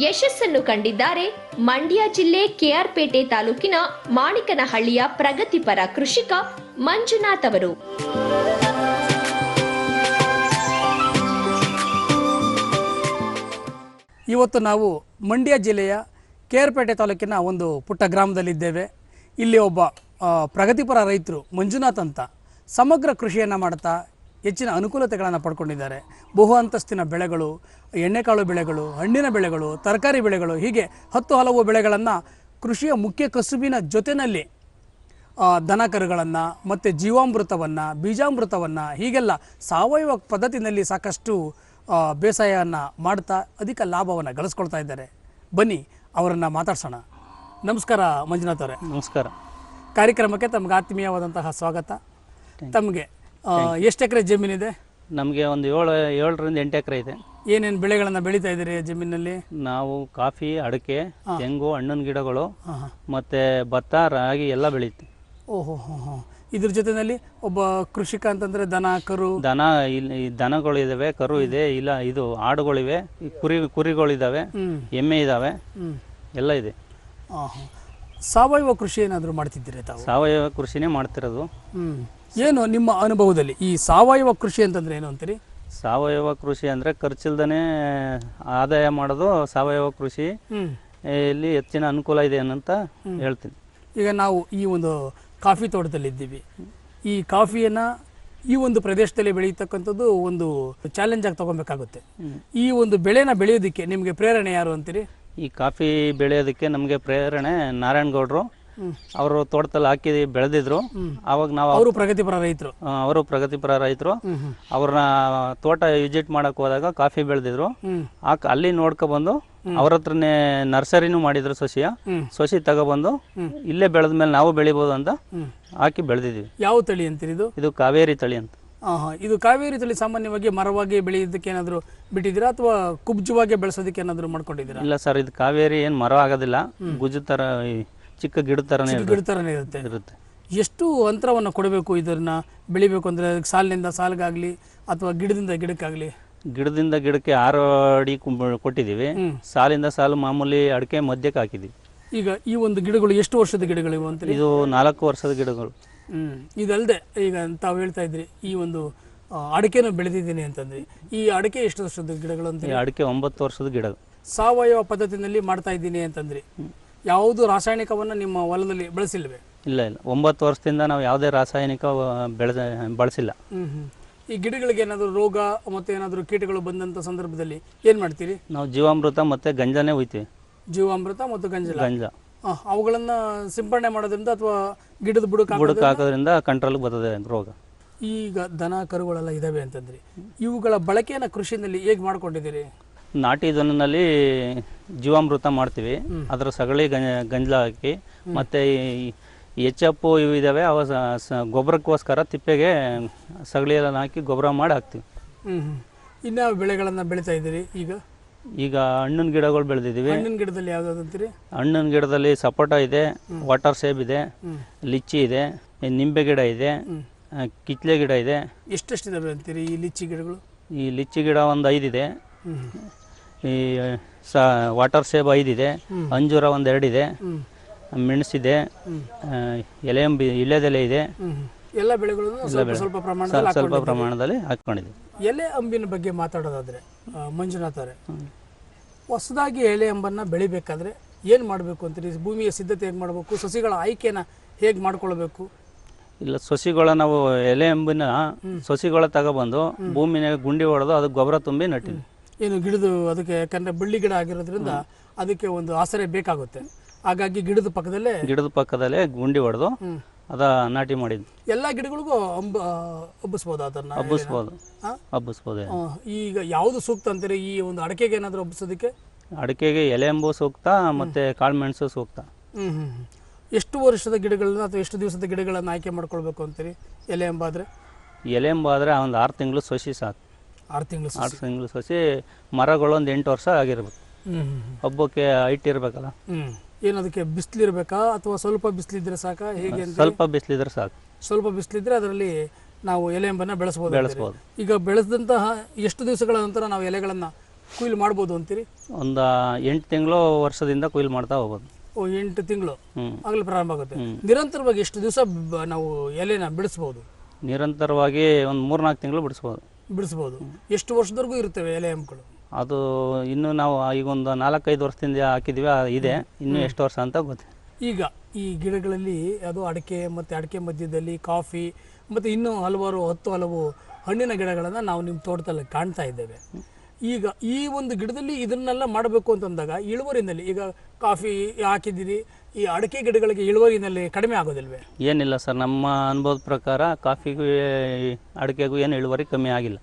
ಯಶಸ್ಸನ್ನು ಕಂಡಿದ್ದಾರೆ ಮಂಡ್ಯ ಜಿಲ್ಲೆ ಕೆಆರ್ಪೇಟೆ ತಾಲೂಕಿನ ಮಾಣಿಕನಹಳ್ಳಿಯ ಪ್ರಗತಿಪರ ಕೃಷಿಕ ಮಂಜುನಾಥ್ ಅವರು.
ಇವತ್ತು ನಾವು ಮಂಡ್ಯ ಜಿಲ್ಲೆಯ ಕೆಆರ್ಪೇಟೆ ತಾಲೂಕಿನ ಒಂದು ಪುಟ್ಟ ಗ್ರಾಮದಲ್ಲಿದ್ದೇವೆ. ಇಲ್ಲಿ ಒಬ್ಬ ಪ್ರಗತಿಪರ ರೈತರು ಮಂಜುನಾಥ್ ಅಂತ. ಸಮಗ್ರ ಕೃಷಿಯನ್ನು ಮಾಡ್ತಾ ಹೆಚ್ಚಿನ ಅನುಕೂಲತೆಗಳನ್ನು ಪಡ್ಕೊಂಡಿದ್ದಾರೆ. ಬಹು ಅಂತಸ್ತಿನ ಬೆಳೆಗಳು ಎಣ್ಣೆಕಾಳು ಬೆಳೆಗಳು ಹಣ್ಣಿನ ಬೆಳೆಗಳು ತರಕಾರಿ ಬೆಳೆಗಳು ಹೀಗೆ ಹತ್ತು ಹಲವು ಬೆಳೆಗಳನ್ನು ಕೃಷಿಯ ಮುಖ್ಯ ಕಸುಬಿನ ಜೊತೆಯಲ್ಲಿ ದನಕರುಗಳನ್ನು ದನ ಕರುಗಳನ್ನು ಮತ್ತು ಜೀವಾಮೃತವನ್ನು ಬೀಜಾಮೃತವನ್ನು ಹೀಗೆಲ್ಲ ಸಾವಯವ ಪದ್ಧತಿನಲ್ಲಿ ಸಾಕಷ್ಟು ಬೇಸಾಯವನ್ನು ಮಾಡ್ತಾ ಅಧಿಕ ಲಾಭವನ್ನು ಗಳಿಸ್ಕೊಳ್ತಾ ಇದ್ದಾರೆ. ಬನ್ನಿ ಅವರನ್ನು ಮಾತಾಡ್ಸೋಣ. ನಮಸ್ಕಾರ ಮಂಜುನಾಥ್ ಅವರೇ.
ನಮಸ್ಕಾರ.
ಕಾರ್ಯಕ್ರಮಕ್ಕೆ ತಮಗೆ ಆತ್ಮೀಯವಾದಂತಹ ಸ್ವಾಗತ. ತಮಗೆ ಎಷ್ಟು ಎಕರೆ ಜಮೀನಿದೆ
ನಮಗೆ ಒಂದು ಏಳು ಏಳರಿಂದ ಎಂಟು ಎಕರೆ ಇದೆ.
ಏನೇನು ಬೆಳೆಗಳನ್ನು ಬೆಳೀತಾ ಇದ್ದೀರಿ ಜಮೀನಲ್ಲಿ
ನಾವು ಕಾಫಿ ಅಡಿಕೆ ತೆಂಗು ಹಣ್ಣಿನ ಗಿಡಗಳು ಮತ್ತೆ ಭತ್ತ ರಾಗಿ ಎಲ್ಲ ಬೆಳೀತೀವಿ.
ಓಹೋ ಹೋ ಇದ್ರ ಜೊತೆಯಲ್ಲಿ ಒಬ್ಬ ಕೃಷಿಕ ಅಂತಂದರೆ ದನ ಕರು?
ದನ ಇಲ್ಲಿ ದನಗಳು ದನಗಳಿದ್ದಾವೆ ಕರು ಇದೆ ಇಲ್ಲ ಇದು ಆಡುಗಳಿವೆ ಕುರಿ ಕುರಿಗಳಿದ್ದಾವೆ
ಹ್ಮ್.
ಎಮ್ಮೆ ಇದ್ದಾವೆ ಎಲ್ಲ ಇದೆ.
ಸಾವಯವ ಕೃಷಿ ಏನಾದರೂ ಮಾಡ್ತಿದ್ದೀರಿ ತಾವು?
ಸಾವಯವ ಕೃಷಿನೇ ಮಾಡ್ತಿರೋದು.
ಏನು ನಿಮ್ಮ ಅನುಭವದಲ್ಲಿ ಈ ಸಾವಯವ ಕೃಷಿ ಅಂತಂದ್ರೆ ಏನು ಅಂತೀರಿ?
ಸಾವಯವ ಕೃಷಿ ಅಂದ್ರೆ ಖರ್ಚಿಲ್ದೇ ಆದಾಯ ಮಾಡೋದು ಸಾವಯವ ಕೃಷಿ. ಇಲ್ಲಿ ಹೆಚ್ಚಿನ ಅನುಕೂಲ ಇದೆ ಅಂತ ಹೇಳ್ತೀನಿ.
ಈಗ ನಾವು ಈ ಒಂದು ಕಾಫಿ ತೋಟದಲ್ಲಿ ಇದ್ದೀವಿ. ಈ ಕಾಫಿಯನ್ನ ಈ ಒಂದು ಪ್ರದೇಶದಲ್ಲಿ ಬೆಳೆಯತಕ್ಕಂಥದ್ದು ಒಂದು ಚಾಲೆಂಜ್ ಆಗಿ ತಗೊಬೇಕಾಗುತ್ತೆ. ಈ ಒಂದು ಬೆಳೆನ ಬೆಳೆಯೋದಕ್ಕೆ ನಿಮಗೆ ಪ್ರೇರಣೆ ಯಾರು ಅಂತೀರಿ?
ಈ ಕಾಫಿ ಬೆಳೆಯೋದಕ್ಕೆ ನಮಗೆ ಪ್ರೇರಣೆ ನಾರಾಯಣಗೌಡರು ಅವರು ತೋಟದಲ್ಲಿ ಹಾಕಿ ಬೆಳೆದಿದ್ರು. ಅವಾಗ ನಾವು
ಅವರು ಪ್ರಗತಿಪರ ರೈತರು.
ಅವರು ಪ್ರಗತಿಪರ ರೈತರು. ಅವ್ರನ್ನ ತೋಟ ವಿಸಿಟ್ ಮಾಡಕ್ ಹೋದಾಗ ಕಾಫಿ ಬೆಳೆದಿದ್ರು. ಅಲ್ಲಿ ನೋಡ್ಕೊ ನೋಡ್ಕೊಬಂದು ಅವ್ರ ಹತ್ರನೇ ನರ್ಸರಿನು ಮಾಡಿದ್ರು ಸಸಿಯ. ಸಸಿ ತಗೊಬಂದು ಇಲ್ಲೇ ಬೆಳೆದ ಮೇಲೆ ನಾವು ಬೆಳಿಬಹುದು ಅಂತ ಹಾಕಿ ಬೆಳೆದಿದ್ವಿ
ಯಾವ ತಳಿ ಅಂತೀರಿ ಇದು?
ಇದು ಕಾವೇರಿ ತಳಿ ಅಂತ.
ಇದು ಕಾವೇರಿ ತಳಿ ಸಾಮಾನ್ಯವಾಗಿ ಮರವಾಗಿ ಬೆಳೆಯೋದಕ್ಕೆ ಏನಾದರೂ ಬಿಟ್ಟಿದ್ದೀರಾ ಅಥವಾ ಕುಬ್ಜವಾಗಿ ಬೆಳೆಸೋದಕ್ಕೆ ಏನಾದರೂ ಮಾಡ್ಕೊಂಡಿದ್ದೀರಾ?
ಇಲ್ಲ ಸರ್ ಇದು ಕಾವೇರಿ ಏನು ಮರ ಆಗೋದಿಲ್ಲ. ಗುಜು ಥರ ಚಿಕ್ಕ ಗಿಡ ಥರನೇ
ಗಿಡ ಥರನೇ ಇರುತ್ತೆ.
ಇರುತ್ತೆ.
ಎಷ್ಟು ಅಂತರವನ್ನು ಕೊಡಬೇಕು ಇದನ್ನ ಬೆಳಿಬೇಕು ಅಂದರೆ ಸಾಲಿನಿಂದ ಸಾಲಿಗಾಗಲಿ ಅಥವಾ ಗಿಡದಿಂದ ಗಿಡಕ್ಕಾಗಲಿ?
ಗಿಡದಿಂದ ಗಿಡಕ್ಕೆ ಆರು ಅಡಿ ಕೊಟ್ಟಿದ್ದೀವಿ. ಸಾಲಿಂದ ಸಾಲು ಮಾಮೂಲಿ ಅಡಿಕೆ ಮಧ್ಯಕ್ಕೆ ಹಾಕಿದ್ದೀವಿ.
ಈಗ ಈ ಒಂದು ಗಿಡಗಳು ಎಷ್ಟು ವರ್ಷದ ಗಿಡಗಳಿವೆ ಅಂತ
ಇದು ನಾಲ್ಕು ವರ್ಷದ ಗಿಡಗಳು.
ಹ್ಞೂ ಇದಲ್ಲದೆ ಈಗ ತಾವು ಹೇಳ್ತಾ ಇದ್ರಿ ಈ ಒಂದು ಅಡಿಕೆನ ಬೆಳೆದಿದ್ದೀನಿ ಅಂತಂದ್ರೆ. ಈ ಅಡಿಕೆ ಎಷ್ಟು ವರ್ಷದ ಗಿಡಗಳು ಅಂತ
ಅಡಿಕೆ ಒಂಬತ್ತು ವರ್ಷದ ಗಿಡ.
ಸಾವಯವ ಪದ್ಧತಿನಲ್ಲಿ ಮಾಡ್ತಾ ಇದ್ದೀನಿ ಅಂತಂದ್ರಿ. ಯಾವುದು ರಾಸಾಯನಿಕವನ್ನು ನಿಮ್ಮ ಹೊಲದಲ್ಲಿ ಬಳಸಿಲ್ವೇ?
ಇಲ್ಲ ಇಲ್ಲ. ಒಂಬತ್ತು ವರ್ಷದಿಂದ ನಾವು ಯಾವುದೇ ರಾಸಾಯನಿಕ ಬೆಳೆದ ಬಳಸಿಲ್ಲ.
ಈ ಗಿಡಗಳಿಗೆ ಏನಾದರೂ ರೋಗ ಮತ್ತು ಏನಾದರೂ ಕೀಟಗಳು ಬಂದಂಥ ಸಂದರ್ಭದಲ್ಲಿ ಏನು ಮಾಡ್ತೀರಿ?
ನಾವು ಜೀವಾಮೃತ ಮತ್ತು ಗಂಜಾನೇ ಹೋಯ್ತೀವಿ
ಜೀವಾಮೃತ ಮತ್ತು ಗಂಜಲ.
ಗಂಜ.
ಆ, ಅವುಗಳನ್ನ ಸಿಂಪಡಣೆ ಮಾಡೋದ್ರಿಂದ ಅಥವಾ ಗಿಡದ ಬುಡಕ
ಬುಡಕ್ಕೆ ಹಾಕೋದ್ರಿಂದ? ಕಂಟ್ರೋಲ್ಗೆ ಬರ್ತದೆ ರೋಗ.
ಈಗ ದನ ಕರುಗಳೆಲ್ಲ ಇದಾವೆ ಅಂತಂದ್ರಿ. ಇವುಗಳ ಬಳಕೆಯನ್ನು ಕೃಷಿನಲ್ಲಿ ಹೇಗೆ ಮಾಡ್ಕೊಂಡಿದ್ದೀರಿ?
ನಾಟಿ ದನನಲ್ಲಿ ಜೀವಾಮೃತ ಮಾಡ್ತೀವಿ. ಅದರ ಸಗಳಿ ಗಂಜ ಗಂಜಲ ಹಾಕಿ ಮತ್ತು ಈ ಎಚ್ ಎಪ್ಪು ಇವು ಇದ್ದಾವೆ ಅವ ಗೊಬ್ಬರಕ್ಕೋಸ್ಕರ ತಿಪ್ಪೆಗೆ ಸಗಳಿ ಎಲ್ಲ ಹಾಕಿ ಗೊಬ್ಬರ ಮಾಡಿ ಹಾಕ್ತೀವಿ.
ಹ್ಮ್ ಬೆಳೆಗಳನ್ನು ಬೆಳಿತಾ ಇದ್ದೀರಿ ಈಗ?
ಈಗ ಹಣ್ಣಿನ ಗಿಡಗಳು ಬೆಳೆದಿದ್ದೀವಿ.
ಹಣ್ಣಿನ ಗಿಡದಲ್ಲಿ ಯಾವ್ದಾದ್ರು ಅಂತೀರಿ?
ಹಣ್ಣಿನ ಗಿಡದಲ್ಲಿ ಸಪೋಟ ಇದೆ ವಾಟರ್ ಸೇಬ್ ಇದೆ ಲಿಚ್ಚಿ ಇದೆ ನಿಂಬೆ ಗಿಡ ಇದೆ ಕಿತ್ಲೆ ಗಿಡ ಇದೆ.
ಎಷ್ಟೆಷ್ಟಿದಾವೆ ಅಂತೀರಿ ಈ ಲಿಚ್ಚಿ ಗಿಡಗಳು?
ಈ ಲಿಚ್ಚಿ ಗಿಡ ಒಂದು ಐದಿದೆ. ಈ ಸ ವಾಟರ್ ಸೇಬ್ ಐದಿದೆ. ಅಂಜೂರ ಒಂದು ಎರಡಿದೆ
ಹ್ಮ್.
ಮೆಣಸಿದೆ ಎಲೆ ಇಳೆದೆಲೆ ಇದೆ.
ಎಲ್ಲ ಬೆಳೆಗಳನ್ನು ಸ್ವಲ್ಪ ಸ್ವಲ್ಪ ಪ್ರಮಾಣದಲ್ಲಿ
ಸ್ವಲ್ಪ
ಹಾಕೊಂಡಿದ್ದೀರಿ.
ಪ್ರಮಾಣದಲ್ಲಿ ಹಾಕ್ಕೊಂಡಿದ್ದೀವಿ
ಎಲೆ ಅಂಬಿನ ಬಗ್ಗೆ ಮಾತಾಡೋದಾದ್ರೆ ಮಂಜುನಾಥ ಅವರೇ. ಹೊಸದಾಗಿ ಎಲೆ ಅಂಬನ್ನ ಬೆಳಿಬೇಕಾದ್ರೆ ಏನು ಮಾಡಬೇಕು ಅಂತೀರಿ? ಭೂಮಿಯ ಸಿದ್ಧತೆ ಹೇಗೆ ಮಾಡಬೇಕು? ಸಸಿಗಳ ಆಯ್ಕೆನ ಹೇಗೆ ಮಾಡ್ಕೊಳ್ಬೇಕು?
ಇಲ್ಲ ಸಸಿಗಳ ನಾವು ಎಲೆ ಅಂಬಿನ ಸಸಿಗಳ ತಗೊಬಂದು ಭೂಮಿನ ಗುಂಡಿ ಹೊಡೆದು ಅದಕ್ಕೆ ಗೊಬ್ಬರ ತುಂಬಿ ನಟ್ಟಿವಿ
ಏನು ಗಿಡದ ಅದಕ್ಕೆ ಯಾಕಂದ್ರೆ ಬಳ್ಳಿ ಗಿಡ ಆಗಿರೋದ್ರಿಂದ ಅದಕ್ಕೆ ಒಂದು ಆಸರೆ ಬೇಕಾಗುತ್ತೆ. ಹಾಗಾಗಿ ಗಿಡದ ಪಕ್ಕದಲ್ಲೇ
ಗಿಡದ ಪಕ್ಕದಲ್ಲೇ ಗುಂಡಿ ಹೊಡೆದು ಅದ ನಾಟಿ ಮಾಡಿದ್ವಿ
ಎಲ್ಲ ಗಿಡಗಳಿಗೂ ಅಂಬ ಹಬ್ಬಿಸ್ಬೋದು ಅದನ್ನ.
ಹಬ್ಬಿಸ್ಬೋದು? ಹಬ್ಬಿಸ್ಬೋದು
ಈಗ ಯಾವುದು ಸೂಕ್ತ ಅಂತಾರೆ ಈ ಒಂದು ಅಡಕೆಗೆ ಏನಾದರೂ ಹಬ್ಬಿಸೋದಕ್ಕೆ?
ಅಡಿಕೆಗೆ ಎಲೆ ಎಂಬು ಸೂಕ್ತ ಮತ್ತು ಕಾಳುಮೆಣಸು ಸೂಕ್ತ.
ಹ್ಮ್. ಎಷ್ಟು ವರ್ಷದ ಗಿಡಗಳನ್ನ ಅಥವಾ ಎಷ್ಟು ದಿವಸದ ಗಿಡಗಳನ್ನ ಆಯ್ಕೆ ಮಾಡ್ಕೊಳ್ಬೇಕು ಅಂತೀರಿ ಎಲೆ ಎಂಬಾದ್ರೆ
ಎಲೆ ಎಂಬಾದ್ರೆ ಆದರೆ ಒಂದು ಆರು ತಿಂಗಳು ಸೊಸಿ ಸಾಕು.
ಆರು ತಿಂಗಳು
ಆರು ತಿಂಗಳು ಸಸಿ ಮರಗಳೊಂದು ಒಂದು ಎಂಟು ವರ್ಷ ಆಗಿರ್ಬೇಕು. ಹಬ್ಬಕ್ಕೆ ಹೈಟ್ ಇರಬೇಕಲ್ಲ?
ಏನು ಅದಕ್ಕೆ ಬಿಸಿಲಿರ್ಬೇಕಾ ಅಥವಾ ಸ್ವಲ್ಪ ಬಿಸಿಲಿದ್ರೆ ಸಾಕಾ? ಹೇಗೆ
ಸ್ವಲ್ಪ ಬಿಸಿಲಿದ್ರೆ ಸಾಕು.
ಸ್ವಲ್ಪ ಬಿಸಿಲಿದ್ರೆ ಅದರಲ್ಲಿ ನಾವು ಎಲೆ ಎಂಬನ್ನ ಬೆಳೆಸ್ಬೋದು.
ಬೆಳೆಸ್ಬೋದು.
ಈಗ ಬೆಳೆಸಿದಂತಹ ಎಷ್ಟು ದಿವಸಗಳ ನಂತರ ನಾವು ಎಲೆಗಳನ್ನ ಕುಯ್ಲು ಮಾಡ್ಬೋದು ಅಂತೀರಿ?
ಒಂದು ಎಂಟು ತಿಂಗಳು ವರ್ಷದಿಂದ ಕುಯ್ಲು ಮಾಡ್ತಾ ಹೋಗ್ಬೋದು.
ಓ ಎಂಟು ತಿಂಗಳು. ಆಗಲೇ ಪ್ರಾರಂಭ ಆಗುತ್ತೆ. ನಿರಂತರವಾಗಿ ಎಷ್ಟು ದಿವಸ ನಾವು ಎಲೆನ ಬಿಡಿಸ್ಬೋದು
ನಿರಂತರವಾಗಿ ಒಂದು ಮೂರ್ನಾಲ್ಕು ತಿಂಗಳು ಬಿಡಿಸ್ಬೋದು.
ಬಿಡಿಸ್ಬೋದು. ಎಷ್ಟು ವರ್ಷದವರೆಗೂ ಇರ್ತವೆ ಎಲೆ ಹಂಪಗಳು?
ಅದು ಇನ್ನು ನಾವು ಈಗ ಒಂದು ನಾಲ್ಕೈದು ವರ್ಷದಿಂದ ಹಾಕಿದ್ವಿ ಆ ಇದೆ. ಇನ್ನು ಎಷ್ಟು ವರ್ಷ ಅಂತ ಗೊತ್ತಿಲ್ಲ.
ಈಗ ಈ ಗಿಡಗಳಲ್ಲಿ ಅದು ಅಡಿಕೆ ಮತ್ತು ಅಡಿಕೆ ಮಧ್ಯದಲ್ಲಿ ಕಾಫಿ ಮತ್ತು ಇನ್ನೂ ಹಲವಾರು ಹತ್ತು ಹಲವು ಹಣ್ಣಿನ ಗಿಡಗಳನ್ನು ನಾವು ನಿಮ್ಮ ತೋಟದಲ್ಲಿ ಕಾಣ್ತಾ ಇದ್ದೇವೆ. ಈಗ ಈ ಒಂದು ಗಿಡದಲ್ಲಿ ಇದನ್ನೆಲ್ಲ ಮಾಡಬೇಕು ಅಂತಂದಾಗ ಇಳುವರಿನಲ್ಲಿ ಈಗ ಕಾಫಿ ಹಾಕಿದ್ದೀರಿ ಈ ಅಡಿಕೆ ಗಿಡಗಳಿಗೆ ಇಳುವರಿನಲ್ಲಿ ಕಡಿಮೆ ಆಗೋದಿಲ್ವೇ?
ಏನಿಲ್ಲ ಸರ್ ನಮ್ಮ ಅನುಭವದ ಪ್ರಕಾರ ಕಾಫಿಗೂ ಅಡಿಕೆಗೂ ಏನು ಇಳುವರಿ ಕಮ್ಮಿ ಆಗಿಲ್ಲ.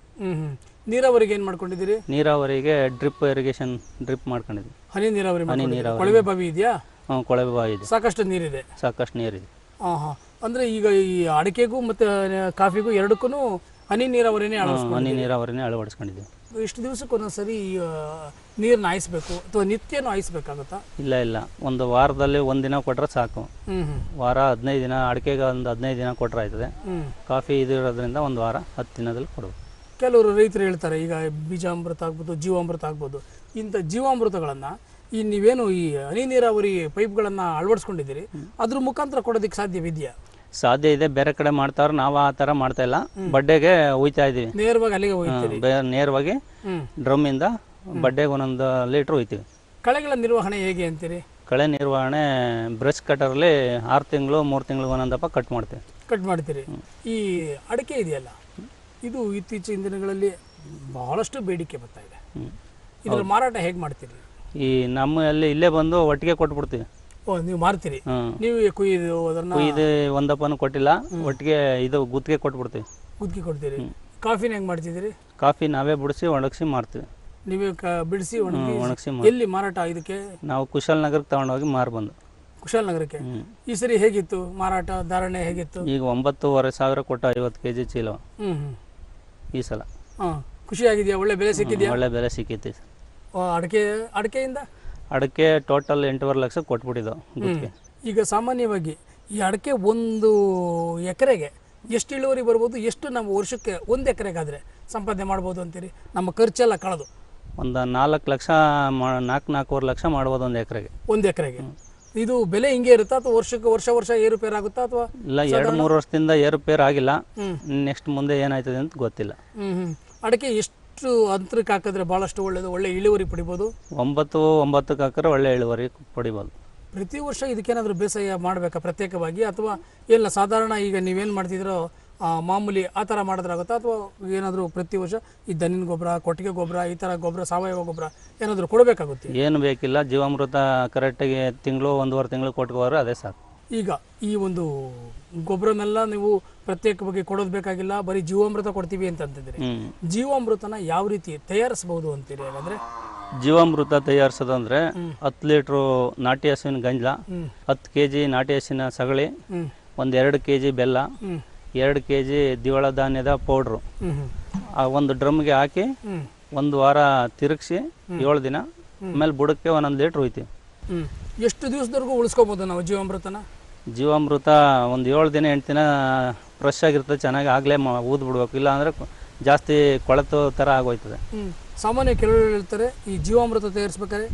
ನೀರಾವರಿಗೆ ಏನು ಮಾಡ್ಕೊಂಡಿದ್ದೀರಿ?
ನೀರಾವರಿಗೆ ಡ್ರಿಪ್ ಇರಿಗೇಷನ್ ಡ್ರಿಪ್ ಮಾಡ್ಕೊಂಡಿದ್ವಿ
ಹನಿ ನೀರಾವರಿ
ಹನಿ
ಮಾಡ್ಕೊಂಡಿದ್ದೀರಿ?
ನೀರಾವರಿ.
ಕೊಳವೆ ಬಾವಿ ಇದೆಯಾ?
ಹ್ಞೂ ಕೊಳವೆ ಬಾವಿ ಇದೆ.
ಸಾಕಷ್ಟು ನೀರಿದೆ.
ಸಾಕಷ್ಟು ನೀರಿದೆ.
ಹಾಂ ಹಾಂ ಅಂದರೆ ಈಗ ಈ ಅಡಿಕೆಗೂ ಮತ್ತೆ ಕಾಫಿಗೂ ಎರಡಕ್ಕೂ ಹನಿ ನೀರಾವರಿನೇ
ಹನಿ ನೀರಾವರಿನೇ ಅಳವಡಿಸ್ಕೊಂಡಿದ್ದೀವಿ.
ಇಷ್ಟು ದಿವಸಕ್ಕೆ ಒಂದೊಂದ್ಸರಿ ನೀರನ್ನ ಹಾಯಿಸ್ಬೇಕು ಅಥವಾ ನಿತ್ಯನೂ ಹಾಯಿಸ್ಬೇಕಾಗುತ್ತಾ?
ಇಲ್ಲ ಇಲ್ಲ. ಒಂದು ವಾರದಲ್ಲಿ ಒಂದು ದಿನ ಕೊಟ್ಟರೆ ಸಾಕು. ವಾರ ಹದಿನೈದು ದಿನ ಅಡಿಕೆಗೆ ಒಂದು ಹದಿನೈದು ದಿನ ಕೊಟ್ಟರೆ ಆಯ್ತದೆ. ಕಾಫಿ ಇದಿರೋದ್ರಿಂದ ಇರೋದ್ರಿಂದ ಒಂದು ವಾರ ಹತ್ತು ದಿನದಲ್ಲಿ ಕೊಡಬೇಕು
ಕೆಲವರು ರೈತರು ಹೇಳ್ತಾರೆ ಈಗ ಬೀಜಾಮೃತ ಆಗ್ಬೋದು ಜೀವಾಮೃತ ಆಗ್ಬೋದು. ಇಂಥ ಜೀವಾಮೃತಗಳನ್ನು ಈ ನೀವೇನು ಈ ಹನಿ ನೀರಾವರಿ ಪೈಪ್ಗಳನ್ನು ಅಳವಡಿಸ್ಕೊಂಡಿದ್ದೀರಿ ಅದ್ರ ಮುಖಾಂತರ ಕೊಡೋದಕ್ಕೆ ಸಾಧ್ಯವಿದೆಯಾ?
ಸಾಧ್ಯ ಇದೆ ಬೇರೆ ಕಡೆ ಮಾಡ್ತಾವ್ರೆ ನಾವು ಆ ಥರ ಮಾಡ್ತಾ ಇಲ್ಲ. ಬಡ್ಡೆಗೆ ಹೋಯ್ತಾ ಇದೀವಿ
ನೇರವಾಗಿ ಅಲ್ಲಿಗೆ ಹೋಗ್ತೀರಿ
ಬೇ ನೇರವಾಗಿ
ಹ್ಞೂ
ಡ್ರಮ್ಮಿಂದ ಬಡ್ಡೆಗೆ ಒಂದೊಂದು ಲೀಟ್ರ್ ಹೋಯ್ತೀವಿ.
ಕಳೆಗಳ ನಿರ್ವಹಣೆ ಹೇಗೆ ಅಂತೀರಿ?
ಕಳೆ ನಿರ್ವಹಣೆ ಬ್ರಷ್ ಕಟರ್ಲಿ ಆರು ತಿಂಗಳು ಮೂರು ತಿಂಗಳು ಒಂದೊಂದಪ್ಪ ಕಟ್ ಮಾಡ್ತೀವಿ.
ಕಟ್ ಮಾಡ್ತೀರಿ. ಈ ಅಡಿಕೆ ಇದೆಯಲ್ಲ ಇದು ಇತ್ತೀಚಿನ ದಿನಗಳಲ್ಲಿ ಬಹಳಷ್ಟು ಬೇಡಿಕೆ ಬರ್ತಾ ಇದೆ.
ಹ್ಮ್.
ಇದರ ಮಾರಾಟ ಹೇಗೆ ಮಾಡ್ತೀರಿ?
ಈ ನಮ್ಮಲ್ಲಿ ಇಲ್ಲೇ ಬಂದು ಒಟ್ಟಿಗೆ ಕೊಟ್ಬಿಡ್ತೀವಿ.
ನೀವು ಮಾರ್ತೀರಿ. ನೀವು ಕುಯ್ದು ಅದನ್ನ
ಇದು ಒಂದಪ್ಪನೂ ಕೊಟ್ಟಿಲ್ಲ ಒಟ್ಟಿಗೆ ಇದು ಗುತ್ತಿಗೆ ಕೊಟ್ಬಿಡ್ತೀವಿ.
ಗುತ್ತಿಗೆ ಕೊಡ್ತೀರಿ. ಕಾಫಿನ ಹೆಂಗ್ ಮಾಡ್ತಿದ್ದೀರಿ?
ಕಾಫಿ ನಾವೇ ಬಿಡಿಸಿ ಒಣಗಿಸಿ ಮಾರ್ತೀವಿ.
ನೀವೇ ಕ ಬಿಡಿಸಿ ಒಣಗಿ
ಒಣಗಿಸಿ
ಎಲ್ಲಿ ಮಾರಾಟ ಇದಕ್ಕೆ?
ನಾವು ಕುಶಾಲನಗರಕ್ಕೆ ತಗೊಂಡೋಗಿ ಮಾರಿ ಬಂದು
ಕುಶಾಲನಗರಕ್ಕೆ ಈ ಸರಿ ಹೇಗಿತ್ತು ಮಾರಾಟ ಧಾರಣೆ ಹೇಗಿತ್ತು?
ಈಗ ಒಂಬತ್ತುವರೆ ಸಾವಿರ ಕೊಟ್ಟ ಐವತ್ತು ಕೆ ಜಿ ಚೀಲ.
ಹ್ಮ್ ಹ್ಮ್.
ಈ ಸಲ.
ಹಾಂ ಖುಷಿ ಆಗಿದೆಯಾ ಒಳ್ಳೆ ಬೆಲೆ ಸಿಕ್ಕಿದ್ಯಾ?
ಒಳ್ಳೆ ಬೆಲೆ
ಸಿಕ್ಕಿತ್ತು ಅಡಿಕೆ ಅಡಿಕೆಯಿಂದ?
ಅಡಿಕೆ ಟೋಟಲ್ ಎಂಟೂವರೆ ಲಕ್ಷ ಕೊಟ್ಬಿಟ್ಟಿದ್ದು ಗುತ್ತಿಗೆ.
ಈಗ ಸಾಮಾನ್ಯವಾಗಿ ಈ ಅಡಿಕೆ ಒಂದು ಎಕರೆಗೆ ಎಷ್ಟು ಇಳುವರಿ ಬರ್ಬೋದು ಎಷ್ಟು ನಮ್ಮ ವರ್ಷಕ್ಕೆ ಒಂದು ಎಕರೆಗಾದರೆ ಸಂಪಾದನೆ ಮಾಡ್ಬೋದು ಅಂತೀರಿ? ನಮ್ಮ ಖರ್ಚೆಲ್ಲ ಕಳೆದು.
ಒಂದು ನಾಲ್ಕು ಲಕ್ಷ ನಾಲ್ಕು ನಾಲ್ಕೂವರೆ ಲಕ್ಷ ಮಾಡ್ಬೋದು ಒಂದು ಎಕರೆಗೆ.
ಒಂದು ಎಕರೆಗೆ. ಇದು ಬೆಲೆ ಹಿಂಗೆ ಇರುತ್ತಾ ಅಥವಾ ವರ್ಷಕ್ಕೆ ವರ್ಷ ವರ್ಷ ಏರುಪೇರು ಆಗುತ್ತಾ ಅಥವಾ
ಇಲ್ಲ ಎರಡು ಮೂರು ವರ್ಷದಿಂದ ಏರುಪೇರು ಆಗಿಲ್ಲ. ನೆಕ್ಸ್ಟ್ ಮುಂದೆ ಏನಾಯ್ತದೆ ಅಂತ ಗೊತ್ತಿಲ್ಲ.
ಅಡಿಕೆ ಎಷ್ಟು ಅಂತರಕ್ಕೆ ಹಾಕಿದ್ರೆ ಭಾಳಷ್ಟು ಒಳ್ಳೆಯದು ಒಳ್ಳೆ ಇಳುವರಿ ಪಡಿಬೋದು?
ಒಂಬತ್ತು ಒಂಬತ್ತಕ್ಕೆ ಹಾಕಿದ್ರೆ ಒಳ್ಳೆ ಇಳುವರಿ ಪಡಿಬೋದು.
ಪ್ರತಿ ವರ್ಷ ಇದಕ್ಕೇನಾದರೂ ಬೇಸಾಯ ಮಾಡಬೇಕಾ ಪ್ರತ್ಯೇಕವಾಗಿ? ಅಥವಾ ಇಲ್ಲ ಸಾಧಾರಣ ಈಗ ನೀವೇನು ಮಾಡ್ತಿದ್ರೋ ಮಾಮೂಲಿ ಆ ಥರ ಮಾಡಿದ್ರಾಗುತ್ತಾ? ಅಥವಾ ಏನಾದರೂ ಪ್ರತಿ ವರ್ಷ ಈ ದನಿನ ಗೊಬ್ಬರ ಕೊಟ್ಟಿಗೆ ಗೊಬ್ಬರ ಈ ಥರ ಗೊಬ್ಬರ ಸಾವಯವ ಗೊಬ್ಬರ ಏನಾದರೂ ಕೊಡಬೇಕಾಗುತ್ತೆ?
ಏನು ಬೇಕಿಲ್ಲ. ಜೀವಾಮೃತ ಕರೆಕ್ಟಾಗಿ ತಿಂಗಳು ಒಂದೂವರೆ ತಿಂಗಳು ಕೊಟ್ಕೋರು ಅದೇ ಸಾಕು.
ಈಗ ಈ ಒಂದು ಗೊಬ್ಬರನೆಲ್ಲ ನೀವು ಪ್ರತ್ಯೇಕವಾಗಿ ಕೊಡೋದು ಬೇಕಾಗಿಲ್ಲ ಬರೀ ಜೀವಾಮೃತ ಕೊಡ್ತೀವಿ
ಅಂತಂತಿದ್ರೆ
ಜೀವಾಮೃತನ ಯಾವ ರೀತಿ ತಯಾರಿಸಬಹುದು ಅಂತೀರಿ ಹಾಗಾದ್ರೆ?
ಜೀವಾಮೃತ ತಯಾರಿಸೋದಂದ್ರೆ ಹತ್ತು ಲೀಟ್ರು ನಾಟಿ ಹಸುವಿನ ಗಂಜಲ. ಹತ್ತು ಕೆ ಜಿ ನಾಟಿ ಹಸುವಿನ ಸಗಳಿ
ಒಂದೆರಡು
ಒಂದು ಎರಡು ಕೆ ಜಿ ಬೆಲ್ಲ ಎರಡು ಕೆ ಜಿ ದಿವಳ ಧಾನ್ಯದ ಪೌಡ್ರು. ಆ ಒಂದು ಡ್ರಮ್ಗೆ ಹಾಕಿ ಒಂದು ವಾರ ತಿರುಗಿಸಿ ಏಳು ದಿನ ಆಮೇಲೆ ಬುಡಕ್ಕೆ ಒಂದೊಂದು ಲೀಟ್ರ್ ಹೋಯ್ತೀವಿ
ಎಷ್ಟು ದಿವಸದವರೆಗೂ ಉಳಿಸ್ಕೋಬಹುದು ನಾವು ಜೀವಾಮೃತನ?
ಜೀವಾಮೃತ ಒಂದು ಏಳು ದಿನ ಎಂಟು ದಿನ ಫ್ರೆಶ್ ಆಗಿರ್ತದೆ ಚೆನ್ನಾಗಿ ಆಗಲೇ ಊದ್ ಬಿಡ್ಬೇಕು. ಇಲ್ಲ ಅಂದರೆ ಜಾಸ್ತಿ ಕೊಳೆತು ಥರ ಆಗೋಯ್ತದೆ.
ಸಾಮಾನ್ಯ ಕೆಲವರು ಹೇಳ್ತಾರೆ ಈ ಜೀವಾಮೃತ ತಯಾರಿಸ್ಬೇಕಾದ್ರೆ